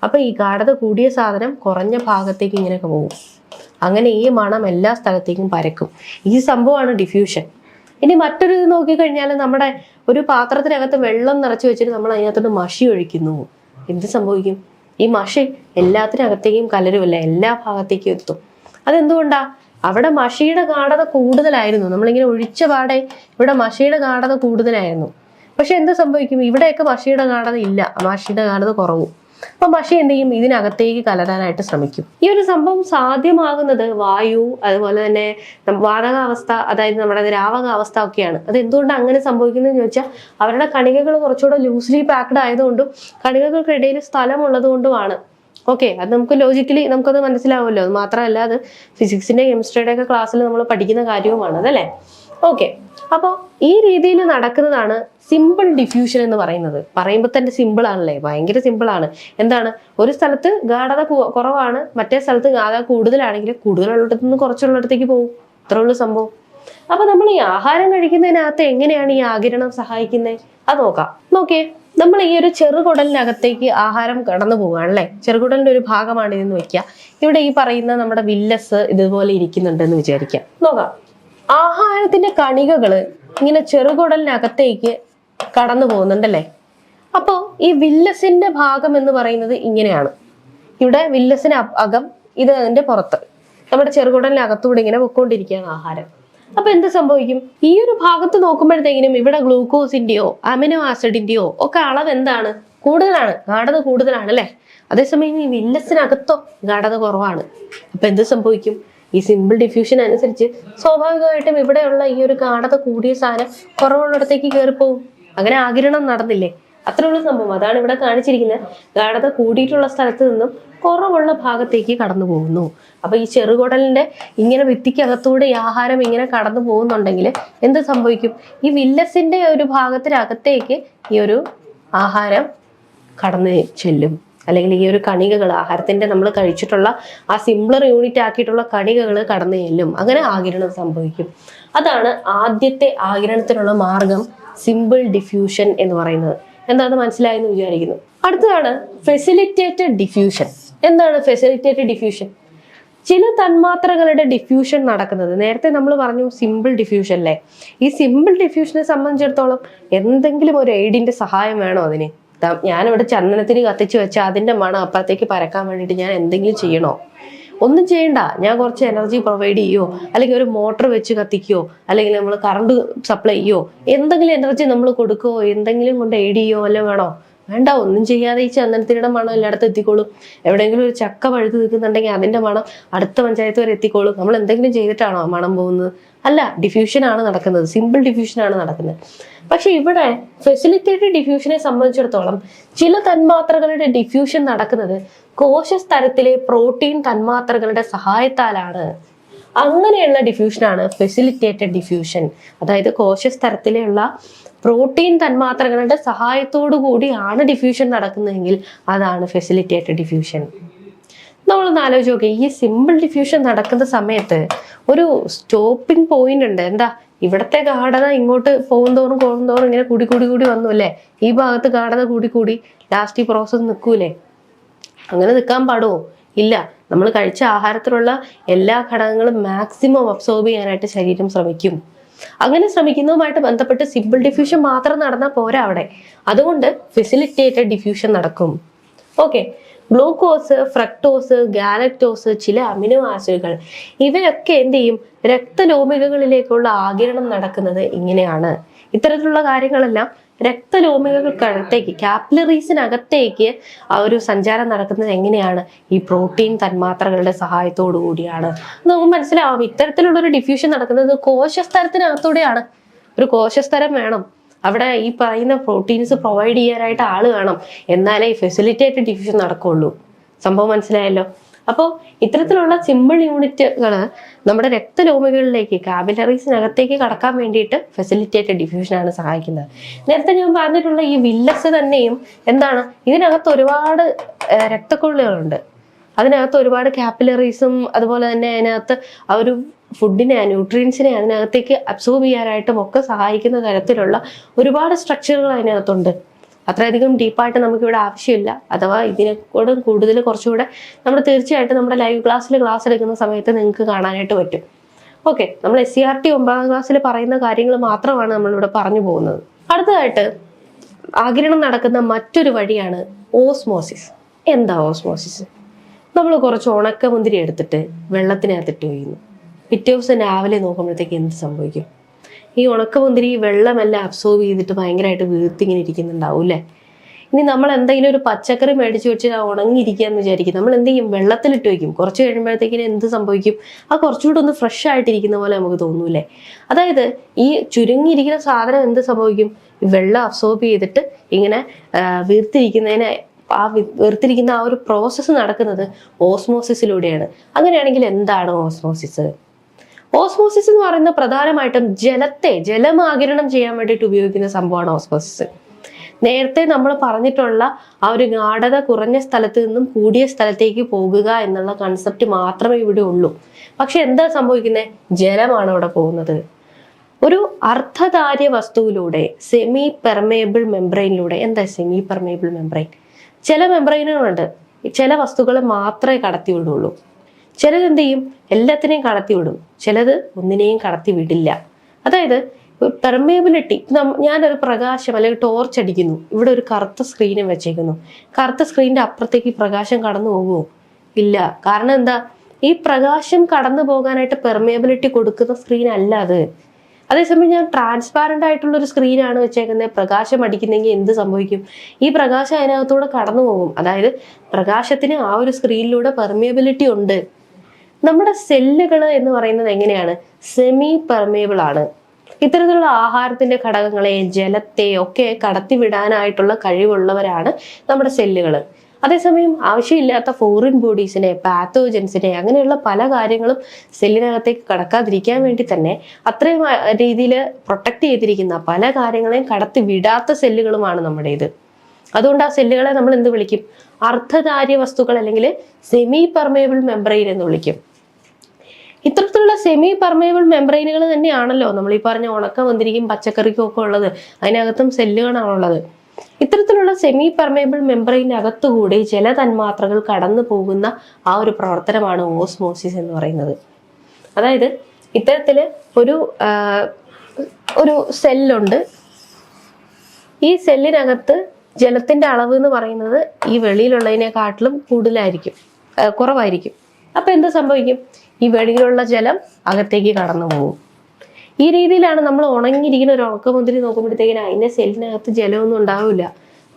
അപ്പൊ ഈ ഗാഠത കൂടിയ സാധനം കുറഞ്ഞ ഭാഗത്തേക്ക് ഇങ്ങനെയൊക്കെ പോകും. അങ്ങനെ ഈ മണം എല്ലാ സ്ഥലത്തേക്കും പരക്കും. ഈ സംഭവമാണ് ഡിഫ്യൂഷൻ ഇനി മറ്റൊരു ഇത് നോക്കിക്കഴിഞ്ഞാൽ നമ്മുടെ ഒരു പാത്രത്തിനകത്ത് വെള്ളം നിറച്ച് വെച്ചിട്ട് നമ്മൾ അതിനകത്തോട്ട് മഷി ഒഴിക്കുന്നു. എന്ത് സംഭവിക്കും? ഈ മഷി എല്ലാത്തിനകത്തേക്കും കലരുമല്ല? എല്ലാ ഭാഗത്തേക്കും എത്തും. അതെന്തുകൊണ്ടാ? അവിടെ മഷിയുടെ ഗാഠത കൂടുതലായിരുന്നു. നമ്മളിങ്ങനെ ഒഴിച്ച പാടെ ഇവിടെ മഷിയുടെ ഗാഠത കൂടുതലായിരുന്നു. പക്ഷെ എന്ത് സംഭവിക്കും? ഇവിടെയൊക്കെ മഷിയുടെ ഗാഠത ഇല്ല. മഷിയുടെ ഗാഠത കുറവും. അപ്പൊ മഷി എന്ത് ചെയ്യും? ഇതിനകത്തേക്ക് കലരാനായിട്ട് ശ്രമിക്കും. ഈ ഒരു സംഭവം സാധ്യമാകുന്നത് വായു അതുപോലെ തന്നെ വാതകാവസ്ഥ അതായത് നമ്മുടെ ദ്രാവകാവസ്ഥ ഒക്കെയാണ്. അത് എന്തുകൊണ്ട് അങ്ങനെ സംഭവിക്കുന്നതെന്ന് ചോദിച്ചാൽ അവരുടെ കണികകൾ കുറച്ചുകൂടെ ലൂസ്ലി പാക്ഡ് ആയതുകൊണ്ടും കണികകൾക്കിടയിൽ സ്ഥലമുള്ളത് കൊണ്ടുമാണ് ഓക്കെ അത് നമുക്ക് ലോജിക്കലി നമുക്കത് മനസ്സിലാവുമല്ലോ. അത് മാത്രമല്ല അത് ഫിസിക്സിന്റെ കെമിസ്ട്രിയുടെ ഒക്കെ ക്ലാസ്സിൽ നമ്മൾ പഠിക്കുന്ന കാര്യവുമാണ് അതല്ലേ? ഓക്കെ അപ്പോൾ ഈ രീതിയിൽ നടക്കുന്നതാണ് സിമ്പിൾ ഡിഫ്യൂഷൻ എന്ന് പറയുന്നത്. പറയുമ്പോൾ തന്നെ സിമ്പിൾ ആണല്ലേ? ഭയങ്കര സിമ്പിൾ ആണ്. എന്താണ്? ഒരു സ്ഥലത്ത് ഗാഠത കുറവാണ് മറ്റേ സ്ഥലത്ത് ഗാഠത കൂടുതലാണെങ്കിൽ കൂടുതലുള്ളിടത്ത് നിന്ന് കുറച്ചുള്ളിടത്തേക്ക് പോകും. ഇത്രേ ഉള്ളൂ സംഭവം. അപ്പൊ നമ്മൾ ഈ ആഹാരം കഴിക്കുന്നതിനകത്ത് എങ്ങനെയാണ് ഈ ആകിരണം സഹായിക്കുന്നത് അത് നോക്കാം. നോക്കിയേ. നമ്മൾ ഈ ഒരു ചെറുകുടലിനകത്തേക്ക് ആഹാരം കടന്നു പോവുകയാണല്ലേ ചെറുകുടലിന്റെ ഒരു ഭാഗമാണ് ഇതെന്ന് വെക്കുക. ഇവിടെ ഈ പറയുന്ന നമ്മുടെ വില്ലസ് ഇതുപോലെ ഇരിക്കുന്നുണ്ടെന്ന് വിചാരിക്കാം. നോക്കാം. ആഹാരത്തിന്റെ കണികകൾ ഇങ്ങനെ ചെറുകുടലിനകത്തേക്ക് കടന്നു പോകുന്നുണ്ടല്ലേ? അപ്പോ ഈ വില്ലസിന്റെ ഭാഗം എന്ന് പറയുന്നത് ഇങ്ങനെയാണ്. ഇവിടെ വില്ലസിന് അകം ഇത് അതിന്റെ പുറത്ത്. നമ്മുടെ ചെറുകുടലിനകത്തൂടെ ഇങ്ങനെ പൊക്കോണ്ടിരിക്കുകയാണ് ആഹാരം. അപ്പൊ എന്ത് സംഭവിക്കും? ഈ ഒരു ഭാഗത്ത് നോക്കുമ്പോഴത്തേക്കിനും ഇവിടെ ഗ്ലൂക്കോസിന്റെയോ അമിനോ ആസിഡിന്റെയോ ഒക്കെ അളവ് എന്താണ്? കൂടുതലാണ്. ഗാഠത കൂടുതലാണ് അല്ലെ? അതേസമയം ഈ വില്ലസിനകത്തോ ഗാഠത കുറവാണ്. അപ്പൊ എന്ത് സംഭവിക്കും? ഈ സിമ്പിൾ ഡിഫ്യൂഷൻ അനുസരിച്ച് സ്വാഭാവികമായിട്ടും ഇവിടെയുള്ള ഈ ഒരു ഗാഠത കൂടിയ സാധനം കുറവുള്ളിടത്തേക്ക് കയറിപ്പോവും അങ്ങനെ ആകിരണം നടന്നില്ലേ? അത്രയുള്ള സംഭവം. അതാണ് ഇവിടെ കാണിച്ചിരിക്കുന്നത്. ഗാഠത കൂടിയിട്ടുള്ള സ്ഥലത്ത് നിന്നും കുറവുള്ള ഭാഗത്തേക്ക് കടന്നു പോകുന്നു. അപ്പൊ ഈ ചെറുകുടലിന്റെ ഇങ്ങനെ ഭിത്തിക്കകത്തൂടെ ഈ ആഹാരം ഇങ്ങനെ കടന്നു പോകുന്നുണ്ടെങ്കിൽ എന്ത് സംഭവിക്കും? ഈ വില്ലസിന്റെ ഒരു ഭാഗത്തിനകത്തേക്ക് ഈ ഒരു ആഹാരം കടന്നു ചെല്ലും. അല്ലെങ്കിൽ ഈ ഒരു കണികകൾ ആഹാരത്തിന്റെ നമ്മൾ കഴിച്ചിട്ടുള്ള ആ സിംപ്ലർ യൂണിറ്റ് ആക്കിയിട്ടുള്ള കണികകൾ കടന്നു ചെല്ലും. അങ്ങനെ ആകിരണം സംഭവിക്കും. അതാണ് ആദ്യത്തെ ആകിരണത്തിനുള്ള മാർഗം സിമ്പിൾ ഡിഫ്യൂഷൻ എന്ന് പറയുന്നത്. എന്താണെന്ന് മനസ്സിലായെന്ന് വിചാരിക്കുന്നു. അടുത്തതാണ് ഫെസിലിറ്റേറ്റഡ് ഡിഫ്യൂഷൻ എന്താണ് ഫെസിലിറ്റേറ്റഡ് ഡിഫ്യൂഷൻ ചില തന്മാത്രകളുടെ ഡിഫ്യൂഷൻ നടക്കുന്നത്. നേരത്തെ നമ്മൾ പറഞ്ഞു സിമ്പിൾ ഡിഫ്യൂഷൻ അല്ലേ ഈ സിമ്പിൾ ഡിഫ്യൂഷനെ സംബന്ധിച്ചിടത്തോളം എന്തെങ്കിലും ഒരു എയ്ഡിന്റെ സഹായം വേണോ അതിന്? ഞാനിവിടെ ചന്ദനത്തിന് കത്തിച്ചു വെച്ചാൽ അതിന്റെ മണം അപ്പുറത്തേക്ക് പരക്കാൻ വേണ്ടിയിട്ട് ഞാൻ എന്തെങ്കിലും ചെയ്യണോ? ഒന്നും ചെയ്യണ്ട. ഞാൻ കുറച്ച് എനർജി പ്രൊവൈഡ് ചെയ്യോ? അല്ലെങ്കിൽ ഒരു മോട്ടർ വെച്ച് കത്തിക്കോ? അല്ലെങ്കിൽ നമ്മൾ കറണ്ട് സപ്ലൈ ചെയ്യോ? എന്തെങ്കിലും എനർജി നമ്മൾ കൊടുക്കുകയോ എന്തെങ്കിലും കൊണ്ട് എയ്ഡ് ചെയ്യോ? അല്ലെ വേണോ? വേണ്ട ഒന്നും ചെയ്യാതെ ഈ ചന്ദനത്തിനിടം മണം എല്ലായിടത്തും എത്തിക്കോളും. എവിടെയെങ്കിലും ഒരു ചക്ക പഴുത്ത് നിൽക്കുന്നുണ്ടെങ്കിൽ അതിന്റെ മണം അടുത്ത പഞ്ചായത്ത് വരെ എത്തിക്കോളും. നമ്മൾ എന്തെങ്കിലും ചെയ്തിട്ടാണോ മണം പോകുന്നത്? അല്ല ഡിഫ്യൂഷൻ ആണ് നടക്കുന്നത്. സിമ്പിൾ ഡിഫ്യൂഷൻ ആണ് നടക്കുന്നത്. പക്ഷെ ഇവിടെ ഫെസിലിറ്റേറ്റഡ് ഡിഫ്യൂഷനെ സംബന്ധിച്ചിടത്തോളം ചില തന്മാത്രകളുടെ ഡിഫ്യൂഷൻ നടക്കുന്നത് കോശസ്തരത്തിലെ പ്രോട്ടീൻ തന്മാത്രകളുടെ സഹായത്താലാണ്. അങ്ങനെയുള്ള ഡിഫ്യൂഷനാണ് ഫെസിലിറ്റേറ്റഡ് ഡിഫ്യൂഷൻ അതായത് കോശസ്തരത്തിലുള്ള പ്രോട്ടീൻ തന്മാത്രകളുടെ സഹായത്തോടു കൂടിയാണ് ഡിഫ്യൂഷൻ നടക്കുന്നതെങ്കിൽ അതാണ് ഫെസിലിറ്റേറ്റഡ് ഡിഫ്യൂഷൻ നമ്മളൊന്ന് ആലോചിച്ച് നോക്കുക ഈ സിമ്പിൾ ഡിഫ്യൂഷൻ നടക്കുന്ന സമയത്ത് ഒരു സ്റ്റോപ്പിംഗ് പോയിന്റ് ഉണ്ട്. എന്താ? ഇവിടത്തെ ഗാഠത ഇങ്ങോട്ട് പോകുന്തോറും പോകുന്തോറും ഇങ്ങനെ കൂടി കൂടി കൂടി വന്നു അല്ലേ? ഈ ഭാഗത്ത് ഗാഠത കൂടി കൂടി ലാസ്റ്റ് ഈ പ്രോസസ്സ് നിൽക്കൂലേ അങ്ങനെ നിൽക്കാൻ പാടുമോ ഇല്ല. നമ്മൾ കഴിച്ച ആഹാരത്തിലുള്ള എല്ലാ ഘടകങ്ങളും മാക്സിമം അബ്സോർബ് ചെയ്യാനായിട്ട് ശരീരം ശ്രമിക്കും. അങ്ങനെ ശ്രമിക്കുന്നതുമായിട്ട് ബന്ധപ്പെട്ട് സിമ്പിൾ ഡിഫ്യൂഷൻ മാത്രം നടന്നാൽ പോരാ അവിടെ. അതുകൊണ്ട് ഫെസിലിറ്റേറ്റഡ് ഡിഫ്യൂഷൻ നടക്കും. ഓക്കെ ഗ്ലൂക്കോസ് ഫ്രക്ടോസ് ഗാലക്ടോസ് ചില അമിനോ ആസിഡുകൾ. ഇവയൊക്കെ എന്ത് ചെയ്യും? രക്തലോമികകളിലേക്കുള്ള ആകിരണം നടക്കുന്നത് ഇങ്ങനെയാണ്. ഇത്തരത്തിലുള്ള കാര്യങ്ങളെല്ലാം രക്തലോമികകൾക്കകത്തേക്ക് കാപ്പിലറീസിനകത്തേക്ക് ആ ഒരു സഞ്ചാരം നടക്കുന്നത് എങ്ങനെയാണ്? ഈ പ്രോട്ടീൻ തന്മാത്രകളുടെ സഹായത്തോടു കൂടിയാണ്. നമുക്ക് മനസ്സിലാവും. ഇത്തരത്തിലുള്ള ഒരു ഡിഫ്യൂഷൻ നടക്കുന്നത് കോശസ്തരത്തിനകത്തൂടെയാണ്. ഒരു കോശസ്തരം വേണം. അവിടെ ഈ പറയുന്ന പ്രോട്ടീൻസ് പ്രൊവൈഡ് ചെയ്യാനായിട്ട് ആൾ വേണം എന്നാലേ ഈ ഫെസിലിറ്റേറ്റഡ് ഡിഫ്യൂഷൻ നടക്കുള്ളൂ. സംഭവം മനസ്സിലായല്ലോ? അപ്പോൾ ഇത്തരത്തിലുള്ള സിമ്പിൾ യൂണിറ്റുകൾ നമ്മുടെ രക്തലോമികളിലേക്ക് കാബിലറീസിനകത്തേക്ക് കടക്കാൻ വേണ്ടിയിട്ട് ഫെസിലിറ്റേറ്റഡ് ഡിഫ്യൂഷനാണ് സഹായിക്കുന്നത്. നേരത്തെ ഞാൻ പറഞ്ഞിട്ടുള്ള ഈ വില്ലസ് തന്നെയും എന്താണ്? ഇതിനകത്ത് ഒരുപാട് രക്തക്കൊള്ളുകളുണ്ട്. അതിനകത്ത് ഒരുപാട് കാപ്പിലറീസും അതുപോലെ തന്നെ അതിനകത്ത് ആ ഒരു ഫുഡിനെ ന്യൂട്രിയൻസിനെ അതിനകത്തേക്ക് അബ്സോർബ് ചെയ്യാനായിട്ടും ഒക്കെ സഹായിക്കുന്ന തരത്തിലുള്ള ഒരുപാട് സ്ട്രക്ചറുകൾ അതിനകത്തുണ്ട്. അത്രയധികം ഡീപ്പായിട്ട് നമുക്കിവിടെ ആവശ്യമില്ല. അഥവാ ഇതിനെക്കൂടെ കൂടുതൽ കുറച്ചുകൂടെ നമ്മൾ തീർച്ചയായിട്ടും നമ്മുടെ ലൈവ് ക്ലാസ്സിൽ ക്ലാസ് എടുക്കുന്ന സമയത്ത് നിങ്ങൾക്ക് കാണാനായിട്ട് പറ്റും. ഓക്കെ നമ്മൾ എസ് സി ആർ ടി ഒമ്പതാം ക്ലാസ്സിൽ പറയുന്ന കാര്യങ്ങൾ മാത്രമാണ് നമ്മളിവിടെ പറഞ്ഞു പോകുന്നത്. അടുത്തതായിട്ട് ആഗിരണം നടക്കുന്ന മറ്റൊരു വഴിയാണ് ഓസ്മോസിസ് എന്താ ഓസ്മോസിസ് നമ്മൾ കുറച്ച് ഉണക്ക മുന്തിരി എടുത്തിട്ട് വെള്ളത്തിനകത്തിട്ട് ഒഴിയുന്നു. പിറ്റേ ദിവസം രാവിലെ നോക്കുമ്പോഴത്തേക്ക് എന്ത് സംഭവിക്കും? ഈ ഉണക്കമുന്തിരി വെള്ളമെല്ലാം അബ്സോർവ് ചെയ്തിട്ട് ഭയങ്കരമായിട്ട് വീർത്തിങ്ങനെ ഇരിക്കുന്നുണ്ടാവും അല്ലേ ഇനി നമ്മൾ എന്തെങ്കിലും ഒരു പച്ചക്കറി മേടിച്ച് വെച്ച് ആ ഉണങ്ങിയിരിക്കുകയെന്ന് വിചാരിക്കും. നമ്മൾ എന്ത് ചെയ്യും? വെള്ളത്തിലിട്ട് വയ്ക്കും കുറച്ച് കഴിയുമ്പോഴത്തേക്കിന് എന്ത് സംഭവിക്കും? ആ കുറച്ചുകൂടെ ഒന്ന് ഫ്രഷ് ആയിട്ടിരിക്കുന്ന പോലെ നമുക്ക് തോന്നൂലേ അതായത് ഈ ചുരുങ്ങിയിരിക്കുന്ന സാധനം എന്ത് സംഭവിക്കും? വെള്ളം അബ്സോർബ് ചെയ്തിട്ട് ഇങ്ങനെ വീർത്തിരിക്കുന്നതിനെ ആ വീർത്തിരിക്കുന്ന ആ ഒരു പ്രോസസ്സ് നടക്കുന്നത് ഓസ്മോസിസിലൂടെയാണ് അങ്ങനെയാണെങ്കിൽ എന്താണ് ഓസ്മോസിസ് ഓസ്മോസിസ് എന്ന് പറയുന്നത് പ്രധാനമായിട്ടും ജലത്തെ ജലമാകിരണം ചെയ്യാൻ വേണ്ടിയിട്ട് ഉപയോഗിക്കുന്ന സംഭവമാണ് ഓസ്മോസിസ്. നേരത്തെ നമ്മൾ പറഞ്ഞിട്ടുള്ള ആ ഒരു ഗാഠത കുറഞ്ഞ സ്ഥലത്ത് നിന്നും കൂടിയ സ്ഥലത്തേക്ക് പോകുക എന്നുള്ള കൺസെപ്റ്റ് മാത്രമേ ഇവിടെ ഉള്ളൂ. പക്ഷെ എന്താ സംഭവിക്കുന്നത് ജലമാണ് അവിടെ പോകുന്നത്. ഒരു അർദ്ധധാര്യ വസ്തുവിലൂടെ സെമി പെർമേബിൾ മെംബ്രെയിനിലൂടെ എന്താ സെമി പെർമേബിൾ മെംബ്രെയിൻ ചില മെംബ്രെയിനുകളുണ്ട് ചില വസ്തുക്കൾ മാത്രമേ കടത്തി എന്ത് ചെയ്യും എല്ലാത്തിനെയും കടത്തി വിടും ചിലത് ഒന്നിനെയും കടത്തി വിടില്ല അതായത് പെർമേബിലിറ്റി ഞാനൊരു പ്രകാശം അല്ലെങ്കിൽ ടോർച്ച് അടിക്കുന്നു. ഇവിടെ ഒരു കറുത്ത സ്ക്രീനും വെച്ചേക്കുന്നു. കറുത്ത സ്ക്രീനിന്റെ അപ്പുറത്തേക്ക് പ്രകാശം കടന്നു പോകുമോ ഇല്ല. കാരണം എന്താ? ഈ പ്രകാശം കടന്നു പോകാനായിട്ട് പെർമേബിലിറ്റി കൊടുക്കുന്ന സ്ക്രീൻ അല്ല അത്. അതേസമയം ഞാൻ ട്രാൻസ്പാരന്റ് ആയിട്ടുള്ള ഒരു സ്ക്രീനാണ് വെച്ചേക്കുന്നത് പ്രകാശം അടിക്കുന്നെങ്കിൽ എന്ത് സംഭവിക്കും? ഈ പ്രകാശം അതിനകത്തൂടെ കടന്നു പോകും. അതായത് പ്രകാശത്തിന് ആ ഒരു സ്ക്രീനിലൂടെ പെർമേബിലിറ്റി ഉണ്ട്. നമ്മുടെ സെല്ലുകൾ എന്ന് പറയുന്നത് എങ്ങനെയാണ്? സെമി പെർമേബിൾ ആണ്. ഇത്തരത്തിലുള്ള ആഹാരത്തിന്റെ ഘടകങ്ങളെ ജലത്തെ ഒക്കെ കടത്തിവിടാനായിട്ടുള്ള കഴിവുള്ളവരാണ് നമ്മുടെ സെല്ലുകൾ അതേസമയം ആവശ്യമില്ലാത്ത ഫോറിൻ ബോഡീസിനെ പാത്തോജൻസിനെ അങ്ങനെയുള്ള പല കാര്യങ്ങളും സെല്ലിനകത്തേക്ക് കടക്കാതിരിക്കാൻ വേണ്ടി തന്നെ അത്രയും രീതിയിൽ പ്രൊട്ടക്ട് ചെയ്തിരിക്കുന്ന പല കാര്യങ്ങളെയും കടത്തി വിടാത്ത സെല്ലുകളുമാണ് നമ്മുടേത്. അതുകൊണ്ട് ആ സെല്ലുകളെ നമ്മൾ എന്ത് വിളിക്കും? അർദ്ധധാര്യ വസ്തുക്കൾ അല്ലെങ്കിൽ സെമി പെർമേബിൾ മെംബ്രെയിൻ എന്ന് വിളിക്കും. ഇത്തരത്തിലുള്ള സെമി പെർമേബിൾ മെംബ്രെയിനുകൾ തന്നെയാണല്ലോ നമ്മൾ ഈ പറഞ്ഞ ഉണക്ക വന്നിരിക്കും പച്ചക്കറിക്കും ഒക്കെ ഉള്ളത്. അതിനകത്തും സെല്ലുകളാണുള്ളത് ഇത്തരത്തിലുള്ള സെമി പെർമേബിൾ മെംബ്രെയിനകത്തുകൂടി ചില തന്മാത്രകൾ കടന്നു പോകുന്ന ആ ഒരു പ്രവർത്തനമാണ് ഓസ്മോസിസ് എന്ന് പറയുന്നത്. അതായത് ഇത്തരത്തിൽ ഒരു ഒരു സെല്ലുണ്ട് ഈ സെല്ലിനകത്ത് ജലത്തിന്റെ അളവ് എന്ന് പറയുന്നത് ഈ വെളിയിലുള്ളതിനെക്കാട്ടിലും കൂടുതലായിരിക്കും കുറവായിരിക്കും. അപ്പൊ എന്ത് സംഭവിക്കും? ഈ വെളിയിലുള്ള ജലം അകത്തേക്ക് കടന്നു പോകും. ഈ രീതിയിലാണ് നമ്മൾ ഉണങ്ങിയിരിക്കുന്ന ഒരു ഉണക്കമുന്തിരി നോക്കുമ്പോഴത്തേക്കിന് അതിന്റെ സെല്ലിനകത്ത് ജലമൊന്നും ഉണ്ടാവില്ല.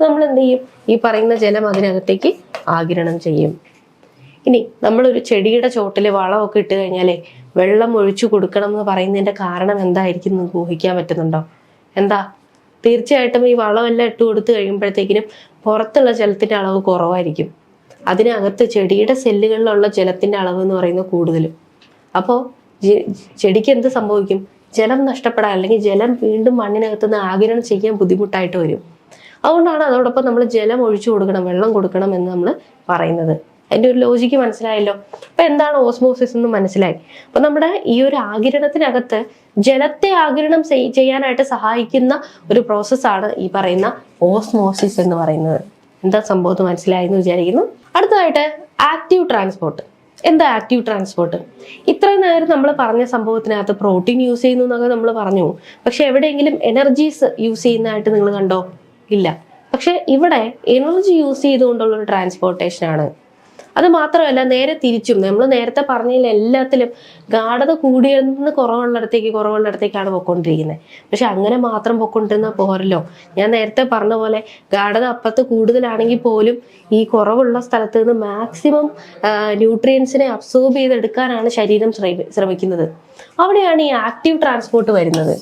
നമ്മൾ എന്ത് ചെയ്യും? ഈ പറയുന്ന ജലം അതിനകത്തേക്ക് ആഗിരണം ചെയ്യും. ഇനി നമ്മളൊരു ചെടിയുടെ ചോട്ടിൽ വളമൊക്കെ ഇട്ട് കഴിഞ്ഞാലേ വെള്ളം ഒഴിച്ചു കൊടുക്കണം എന്ന് പറയുന്നതിന്റെ കാരണം എന്തായിരിക്കും നിങ്ങൾക്ക് ഊഹിക്കാൻ പറ്റുന്നുണ്ടോ? എന്താ? തീർച്ചയായിട്ടും ഈ വളമെല്ലാം ഇട്ട് കൊടുത്തു കഴിയുമ്പോഴത്തേക്കിനും പുറത്തുള്ള ജലത്തിന്റെ അളവ് കുറവായിരിക്കും. അതിനകത്ത് ചെടിയുടെ സെല്ലുകളിലുള്ള ജലത്തിന്റെ അളവ് എന്ന് പറയുന്നത് കൂടുതലും. അപ്പോൾ ചെടിക്ക് എന്ത് സംഭവിക്കും? ജലം നഷ്ടപ്പെടാൻ അല്ലെങ്കിൽ ജലം വീണ്ടും മണ്ണിനകത്ത് നിന്ന് ആഗിരണം ചെയ്യാൻ ബുദ്ധിമുട്ടായിട്ട് വരും. അതുകൊണ്ടാണ് അതോടൊപ്പം നമ്മൾ ജലം ഒഴിച്ചു കൊടുക്കണം വെള്ളം കൊടുക്കണം എന്ന് നമ്മൾ പറയുന്നത്. അതിന്റെ ഒരു ലോജിക്ക് മനസ്സിലായല്ലോ? അപ്പൊ എന്താണ് ഓസ്മോസിസ് എന്ന് മനസ്സിലായി? അപ്പൊ നമ്മുടെ ഈ ഒരു ആകിരണത്തിനകത്ത് ജലത്തെ ആകിരണം ചെയ്യാനായിട്ട് സഹായിക്കുന്ന ഒരു പ്രോസസ്സാണ് ഈ പറയുന്ന ഓസ്മോസിസ് എന്ന് പറയുന്നത്. എന്താ സംഭവത്ത് മനസ്സിലായെന്ന് വിചാരിക്കുന്നു. അടുത്തതായിട്ട് ആക്റ്റീവ് ട്രാൻസ്പോർട്ട് എന്താ ആക്റ്റീവ് ട്രാൻസ്പോർട്ട് ഇത്രയും നേരം നമ്മൾ പറഞ്ഞ സംഭവത്തിനകത്ത് പ്രോട്ടീൻ യൂസ് ചെയ്യുന്നു എന്നൊക്കെ നമ്മൾ പറഞ്ഞു. പക്ഷെ എവിടെയെങ്കിലും എനർജീസ് യൂസ് ചെയ്യുന്നതായിട്ട് നിങ്ങൾ കണ്ടോ? ഇല്ല. പക്ഷെ ഇവിടെ എനർജി യൂസ് ചെയ്തുകൊണ്ടുള്ള ഒരു ട്രാൻസ്പോർട്ടേഷൻ ആണ്. അത് മാത്രമല്ല നേരെ തിരിച്ചും നമ്മൾ നേരത്തെ പറഞ്ഞതിൽ എല്ലാത്തിലും ഗാഠത കൂടിയെന്ന് കുറവുള്ളിടത്തേക്ക് കുറവുള്ളിടത്തേക്കാണ് പൊക്കൊണ്ടിരിക്കുന്നത് പക്ഷെ അങ്ങനെ മാത്രം പൊക്കൊണ്ടിരുന്ന പോരല്ലോ. ഞാൻ നേരത്തെ പറഞ്ഞ പോലെ ഗാഠത അപ്പുറത്ത് കൂടുതലാണെങ്കിൽ പോലും ഈ കുറവുള്ള സ്ഥലത്ത് നിന്ന് മാക്സിമം ന്യൂട്രിയൻസിനെ അബ്സോർബ് ചെയ്തെടുക്കാനാണ് ശരീരം ശ്രമിക്കുന്നത്. അവിടെയാണ് ഈ ആക്റ്റീവ് ട്രാൻസ്പോർട്ട് വരുന്നത്.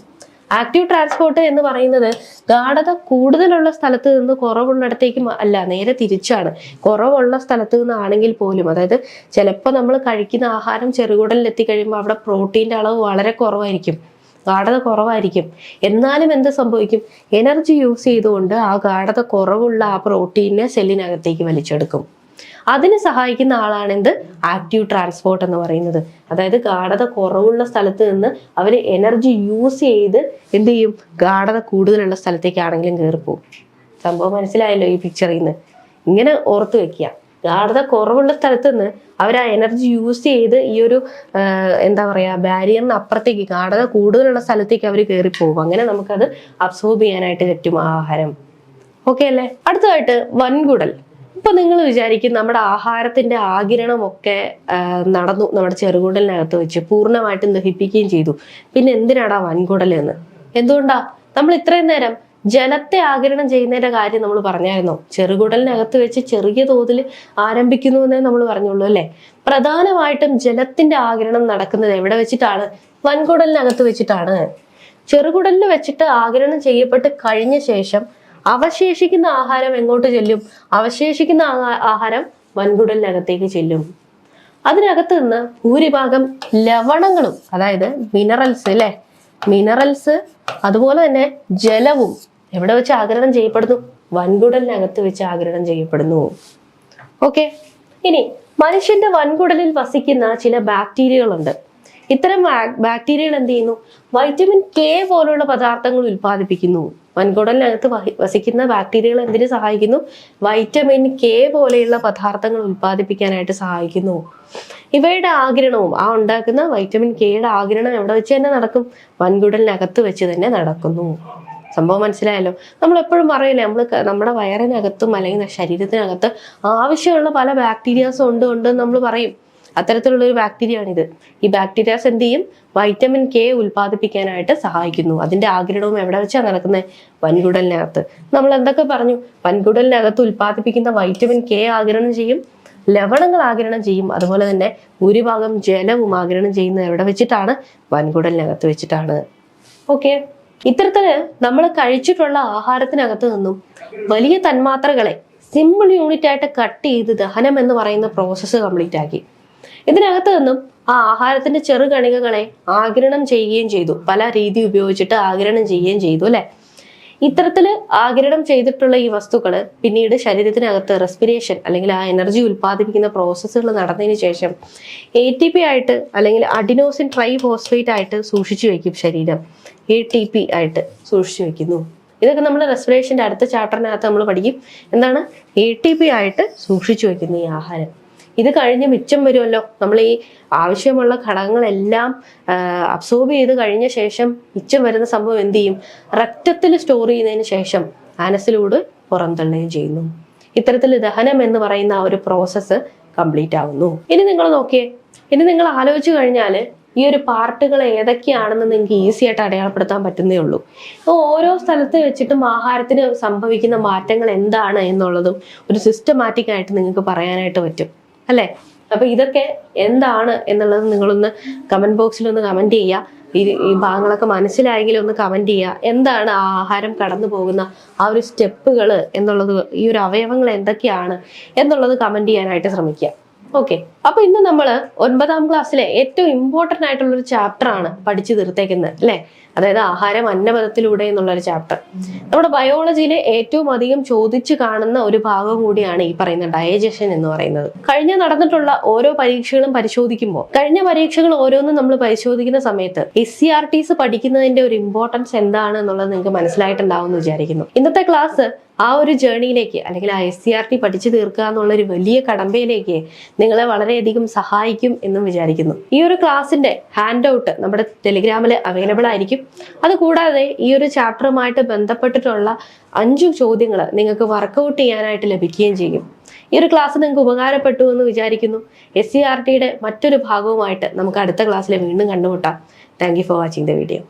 ആക്റ്റീവ് ട്രാൻസ്പോർട്ട് എന്ന് പറയുന്നത് ഗാഠത കൂടുതലുള്ള സ്ഥലത്ത് നിന്ന് കുറവുള്ളിടത്തേക്ക് അല്ല നേരെ തിരിച്ചാണ്. കുറവുള്ള സ്ഥലത്ത് നിന്നാണെങ്കിൽ പോലും അതായത് ചിലപ്പോൾ നമ്മൾ കഴിക്കുന്ന ആഹാരം ചെറുകുടലിൽ എത്തിക്കഴിയുമ്പോൾ അവിടെ പ്രോട്ടീന്റെ അളവ് വളരെ കുറവായിരിക്കും. ഗാഠത കുറവായിരിക്കും. എന്നാലും എന്ത് സംഭവിക്കും? എനർജി യൂസ് ചെയ്തുകൊണ്ട് ആ ഗാഠത കുറവുള്ള ആ പ്രോട്ടീനെ സെല്ലിനകത്തേക്ക് വലിച്ചെടുക്കും. അതിന് സഹായിക്കുന്ന ആളാണ് എന്ത്? ആക്റ്റീവ് ട്രാൻസ്പോർട്ട് എന്ന് പറയുന്നത്. അതായത് ഗാഠത കുറവുള്ള സ്ഥലത്ത് നിന്ന് അവർ എനർജി യൂസ് ചെയ്ത് എന്ത് ചെയ്യും? ഗാഠത കൂടുതലുള്ള സ്ഥലത്തേക്കാണെങ്കിലും കയറിപ്പോവും സംഭവം മനസ്സിലായല്ലോ ഈ പിക്ചറിൽ നിന്ന് ഇങ്ങനെ ഓർത്ത് വെക്കുക. ഗാഠത കുറവുള്ള സ്ഥലത്ത് നിന്ന് അവർ ആ എനർജി യൂസ് ചെയ്ത് ഈ ഒരു എന്താ പറയുക ബാരിയറിന് അപ്പുറത്തേക്ക് ഗാഠത കൂടുതലുള്ള സ്ഥലത്തേക്ക് അവർ പോകും അങ്ങനെ നമുക്കത് അബ്സോർബ് ചെയ്യാനായിട്ട് പറ്റും ആഹാരം. ഓക്കെ അല്ലേ? അടുത്തതായിട്ട് വൻകുടൽ. ഇപ്പൊ നിങ്ങൾ വിചാരിക്കും നമ്മുടെ ആഹാരത്തിന്റെ ആകിരണമൊക്കെ നടന്നു നമ്മുടെ ചെറുകുടലിനകത്ത് വെച്ച് പൂർണമായിട്ടും ദഹിപ്പിക്കുകയും ചെയ്തു. പിന്നെ എന്തിനാടാ വൻകുടൽ എന്ന് എന്തുകൊണ്ടാ? നമ്മൾ ഇത്രയും നേരം ജലത്തെ ആകിരണം ചെയ്യുന്നതിന്റെ കാര്യം നമ്മൾ പറഞ്ഞായിരുന്നോ? ചെറുകുടലിനകത്ത് വെച്ച് ചെറിയ തോതിൽ ആരംഭിക്കുന്നു എന്നേ നമ്മൾ പറഞ്ഞുള്ളൂ അല്ലെ? പ്രധാനമായിട്ടും ജലത്തിന്റെ ആകിരണം നടക്കുന്നത് എവിടെ വെച്ചിട്ടാണ്? വൻകുടലിനകത്ത് വെച്ചിട്ടാണ്. ചെറുകുടലിൽ വെച്ചിട്ട് ആകിരണം ചെയ്യപ്പെട്ട് കഴിഞ്ഞ ശേഷം അവശേഷിക്കുന്ന ആഹാരം എങ്ങോട്ട് ചെല്ലും? അവശേഷിക്കുന്ന ആഹാരം വൻകുടലിനകത്തേക്ക് ചെല്ലും. അതിനകത്ത് നിന്ന് ഭൂരിഭാഗം ലവണങ്ങളും അതായത് മിനറൽസ് അല്ലെ മിനറൽസ് അതുപോലെ തന്നെ ജലവും എവിടെ വെച്ച് ആഗിരണം ചെയ്യപ്പെടുന്നു? വൻകുടലിനകത്ത് വെച്ച് ആഗിരണം ചെയ്യപ്പെടുന്നു. ഓക്കെ ഇനി മനുഷ്യന്റെ വൻകുടലിൽ വസിക്കുന്ന ചില ബാക്ടീരിയകളുണ്ട്. ഇത്തരം ബാക്ടീരിയകൾ എന്ത് ചെയ്യുന്നു? വൈറ്റമിൻ കെ പോലുള്ള പദാർത്ഥങ്ങൾ ഉൽപ്പാദിപ്പിക്കുന്നു. വൻകുടലിനകത്ത് വസിക്കുന്ന ബാക്ടീരിയകൾ എന്തിനു സഹായിക്കുന്നു? വൈറ്റമിൻ കെ പോലെയുള്ള പദാർത്ഥങ്ങൾ ഉൽപ്പാദിപ്പിക്കാനായിട്ട് സഹായിക്കുന്നു. ഇവയുടെ ആകിരണവും ആ ഉണ്ടാക്കുന്ന വൈറ്റമിൻ കെയുടെ ആകിരണം എവിടെ വെച്ച് തന്നെ നടക്കും? വൻകുടലിനകത്ത് വെച്ച് തന്നെ നടക്കുന്നു. സംഭവം മനസ്സിലായല്ലോ? നമ്മൾ എപ്പോഴും പറയില്ലേ നമ്മൾ നമ്മുടെ വയറിനകത്തും അല്ലെങ്കിൽ ശരീരത്തിനകത്ത് ആവശ്യമുള്ള പല ബാക്ടീരിയാസും ഉണ്ട് ഉണ്ട് നമ്മൾ പറയും. അത്തരത്തിലുള്ള ഒരു ബാക്ടീരിയയാണിത് ഈ ബാക്ടീരിയാസ് എന്ത് ചെയ്യും വൈറ്റമിൻ കെ ഉൽപ്പാദിപ്പിക്കാനായിട്ട് സഹായിക്കുന്നു. അതിന്റെ ആഗ്രഹവും എവിടെ വെച്ചാണ് നടക്കുന്നത് വൻകുടലിനകത്ത്. നമ്മൾ എന്തൊക്കെ പറഞ്ഞു? വൻകുടലിനകത്ത് ഉൽപ്പാദിപ്പിക്കുന്ന വൈറ്റമിൻ കെ ആഗ്രഹം ചെയ്യും ലവണങ്ങൾ ആഗിരണം ചെയ്യും. അതുപോലെ തന്നെ ഭൂരിഭാഗം ജലവും ആഗിരണം ചെയ്യുന്നത് എവിടെ വെച്ചിട്ടാണ്? വൻകുടലിനകത്ത് വെച്ചിട്ടാണ്. ഓക്കെ? ഇത്തരത്തിൽ നമ്മൾ കഴിച്ചിട്ടുള്ള ആഹാരത്തിനകത്ത് നിന്നും വലിയ തന്മാത്രകളെ സിമ്പിൾ യൂണിറ്റ് ആയിട്ട് കട്ട് ചെയ്ത് ദഹനം എന്ന് പറയുന്ന പ്രോസസ്സ് കംപ്ലീറ്റ് ആക്കി. ഇതിനകത്ത് നിന്നും ആ ആഹാരത്തിന്റെ ചെറുകണികകളെ ആഗിരണം ചെയ്യുകയും ചെയ്തു. പല രീതി ഉപയോഗിച്ചിട്ട് ആഗിരണം ചെയ്യുകയും ചെയ്തു അല്ലെ? ഇത്തരത്തിൽ ആഗിരണം ചെയ്തിട്ടുള്ള ഈ വസ്തുക്കൾ പിന്നീട് ശരീരത്തിനകത്ത് റെസ്പിറേഷൻ അല്ലെങ്കിൽ ആ എനർജി ഉൽപ്പാദിപ്പിക്കുന്ന പ്രോസസ്സുകൾ നടന്നതിന് ശേഷം എ ടി പി ആയിട്ട് അല്ലെങ്കിൽ അഡിനോസിൻ ട്രൈ ഫോസ്ഫേറ്റ് ആയിട്ട് സൂക്ഷിച്ചു വെക്കും ശരീരം. എ ടി പി ആയിട്ട് സൂക്ഷിച്ചു വെക്കുന്നു. ഇതൊക്കെ നമ്മൾ റെസ്പിറേഷന്റെ അടുത്ത ചാപ്റ്ററിനകത്ത് നമ്മൾ പഠിക്കും. എന്താണ്? എ ടി പി ആയിട്ട് സൂക്ഷിച്ചു വെക്കുന്ന ഈ ആഹാരം. ഇത് കഴിഞ്ഞ് മിച്ചം വരുമല്ലോ. നമ്മൾ ഈ ആവശ്യമുള്ള ഘടകങ്ങളെല്ലാം അബ്സോർബ് ചെയ്ത് കഴിഞ്ഞ ശേഷം മിച്ചം വരുന്ന സംഭവം എന്ത് ചെയ്യും? രക്തത്തിൽ സ്റ്റോർ ചെയ്യുന്നതിന് ശേഷം ആനസിലൂടെ പുറന്തള്ളുകയും ചെയ്യുന്നു. ഇത്തരത്തിൽ ദഹനം എന്ന് പറയുന്ന ആ ഒരു പ്രോസസ്സ് കംപ്ലീറ്റ് ആവുന്നു. ഇനി നിങ്ങൾ നോക്കിയേ. ഇനി നിങ്ങൾ ആലോചിച്ച് കഴിഞ്ഞാൽ ഈ ഒരു പാർട്ടുകൾ ഏതൊക്കെയാണെന്ന് നിങ്ങൾക്ക് ഈസി ആയിട്ട് അടയാളപ്പെടുത്താൻ പറ്റുന്നേ ഉള്ളൂ. ഓരോ സ്ഥലത്ത് വെച്ചിട്ടും ആഹാരത്തിന് സംഭവിക്കുന്ന മാറ്റങ്ങൾ എന്താണ് എന്നുള്ളതും ഒരു സിസ്റ്റമാറ്റിക് ആയിട്ട് നിങ്ങൾക്ക് പറയാനായിട്ട് പറ്റും. അല്ലേ? അപ്പൊ ഇതൊക്കെ എന്താണ് എന്നുള്ളത് നിങ്ങളൊന്ന് കമന്റ് ബോക്സിൽ ഒന്ന് കമന്റ് ചെയ്യുക. ഈ ഈ ഭാഗങ്ങളൊക്കെ മനസ്സിലായെങ്കിൽ ഒന്ന് കമന്റ് ചെയ്യുക. എന്താണ് ആ ആഹാരം കടന്നു പോകുന്ന ആ ഒരു സ്റ്റെപ്പുകൾ എന്നുള്ളത് ഈ ഒരു അവയവങ്ങൾ എന്തൊക്കെയാണ് എന്നുള്ളത് കമന്റ് ചെയ്യാനായിട്ട് ശ്രമിക്കുക. ഓക്കെ അപ്പൊ ഇന്ന് നമ്മൾ ഒൻപതാം ക്ലാസ്സിലെ ഏറ്റവും ഇമ്പോർട്ടന്റ് ആയിട്ടുള്ള ഒരു ചാപ്റ്റർ ആണ് പഠിച്ചു തീർത്തേക്കുന്നത് അല്ലെ? അതായത് ആഹാരം അന്നപഥത്തിലൂടെ എന്നുള്ള ഒരു ചാപ്റ്റർ നമ്മുടെ ബയോളജിയിലെ ഏറ്റവും അധികം ചോദിച്ചു കാണുന്ന ഒരു ഭാഗം കൂടിയാണ് ഈ പറയുന്ന ഡയജഷൻ എന്ന് പറയുന്നത്. കഴിഞ്ഞ നടന്നിട്ടുള്ള ഓരോ പരീക്ഷകളും പരിശോധിക്കുമ്പോൾ കഴിഞ്ഞ പരീക്ഷകൾ ഓരോന്നും നമ്മൾ പരിശോധിക്കുന്ന സമയത്ത് എസ് സി ആർ ടീസ് പഠിക്കുന്നതിന്റെ ഒരു ഇമ്പോർട്ടൻസ് എന്താണ് എന്നുള്ളത് നിങ്ങൾക്ക് മനസ്സിലായിട്ടുണ്ടാവും എന്ന് വിചാരിക്കുന്നു. ഇന്നത്തെ ക്ലാസ് ആ ഒരു ജേണിയിലേക്ക് അല്ലെങ്കിൽ ആ എസ് സി ആർ ടി പഠിച്ചു തീർക്കുക എന്നുള്ള ഒരു വലിയ കടമ്പയിലേക്ക് നിങ്ങളെ വളരെ വളരെയധികം സഹായിക്കും എന്നും വിചാരിക്കുന്നു. ഈ ഒരു ക്ലാസ്സിന്റെ ഹാൻഡ് ഔട്ട് നമ്മുടെ ടെലിഗ്രാമിൽ അവൈലബിൾ ആയിരിക്കും. അതുകൂടാതെ ഈ ഒരു ചാപ്റ്ററുമായിട്ട് ബന്ധപ്പെട്ടിട്ടുള്ള അഞ്ചു ചോദ്യങ്ങൾ നിങ്ങൾക്ക് വർക്കൗട്ട് ചെയ്യാനായിട്ട് ലഭിക്കുകയും ചെയ്യും. ഈ ഒരു ക്ലാസ് നിങ്ങൾക്ക് ഉപകാരപ്പെട്ടു എന്ന് വിചാരിക്കുന്നു. എസ് സി ആർ ടിയുടെ മറ്റൊരു ഭാഗവുമായിട്ട് നമുക്ക് അടുത്ത ക്ലാസ്സിൽ വീണ്ടും കണ്ടുമുട്ടാം. Thank you for watching the video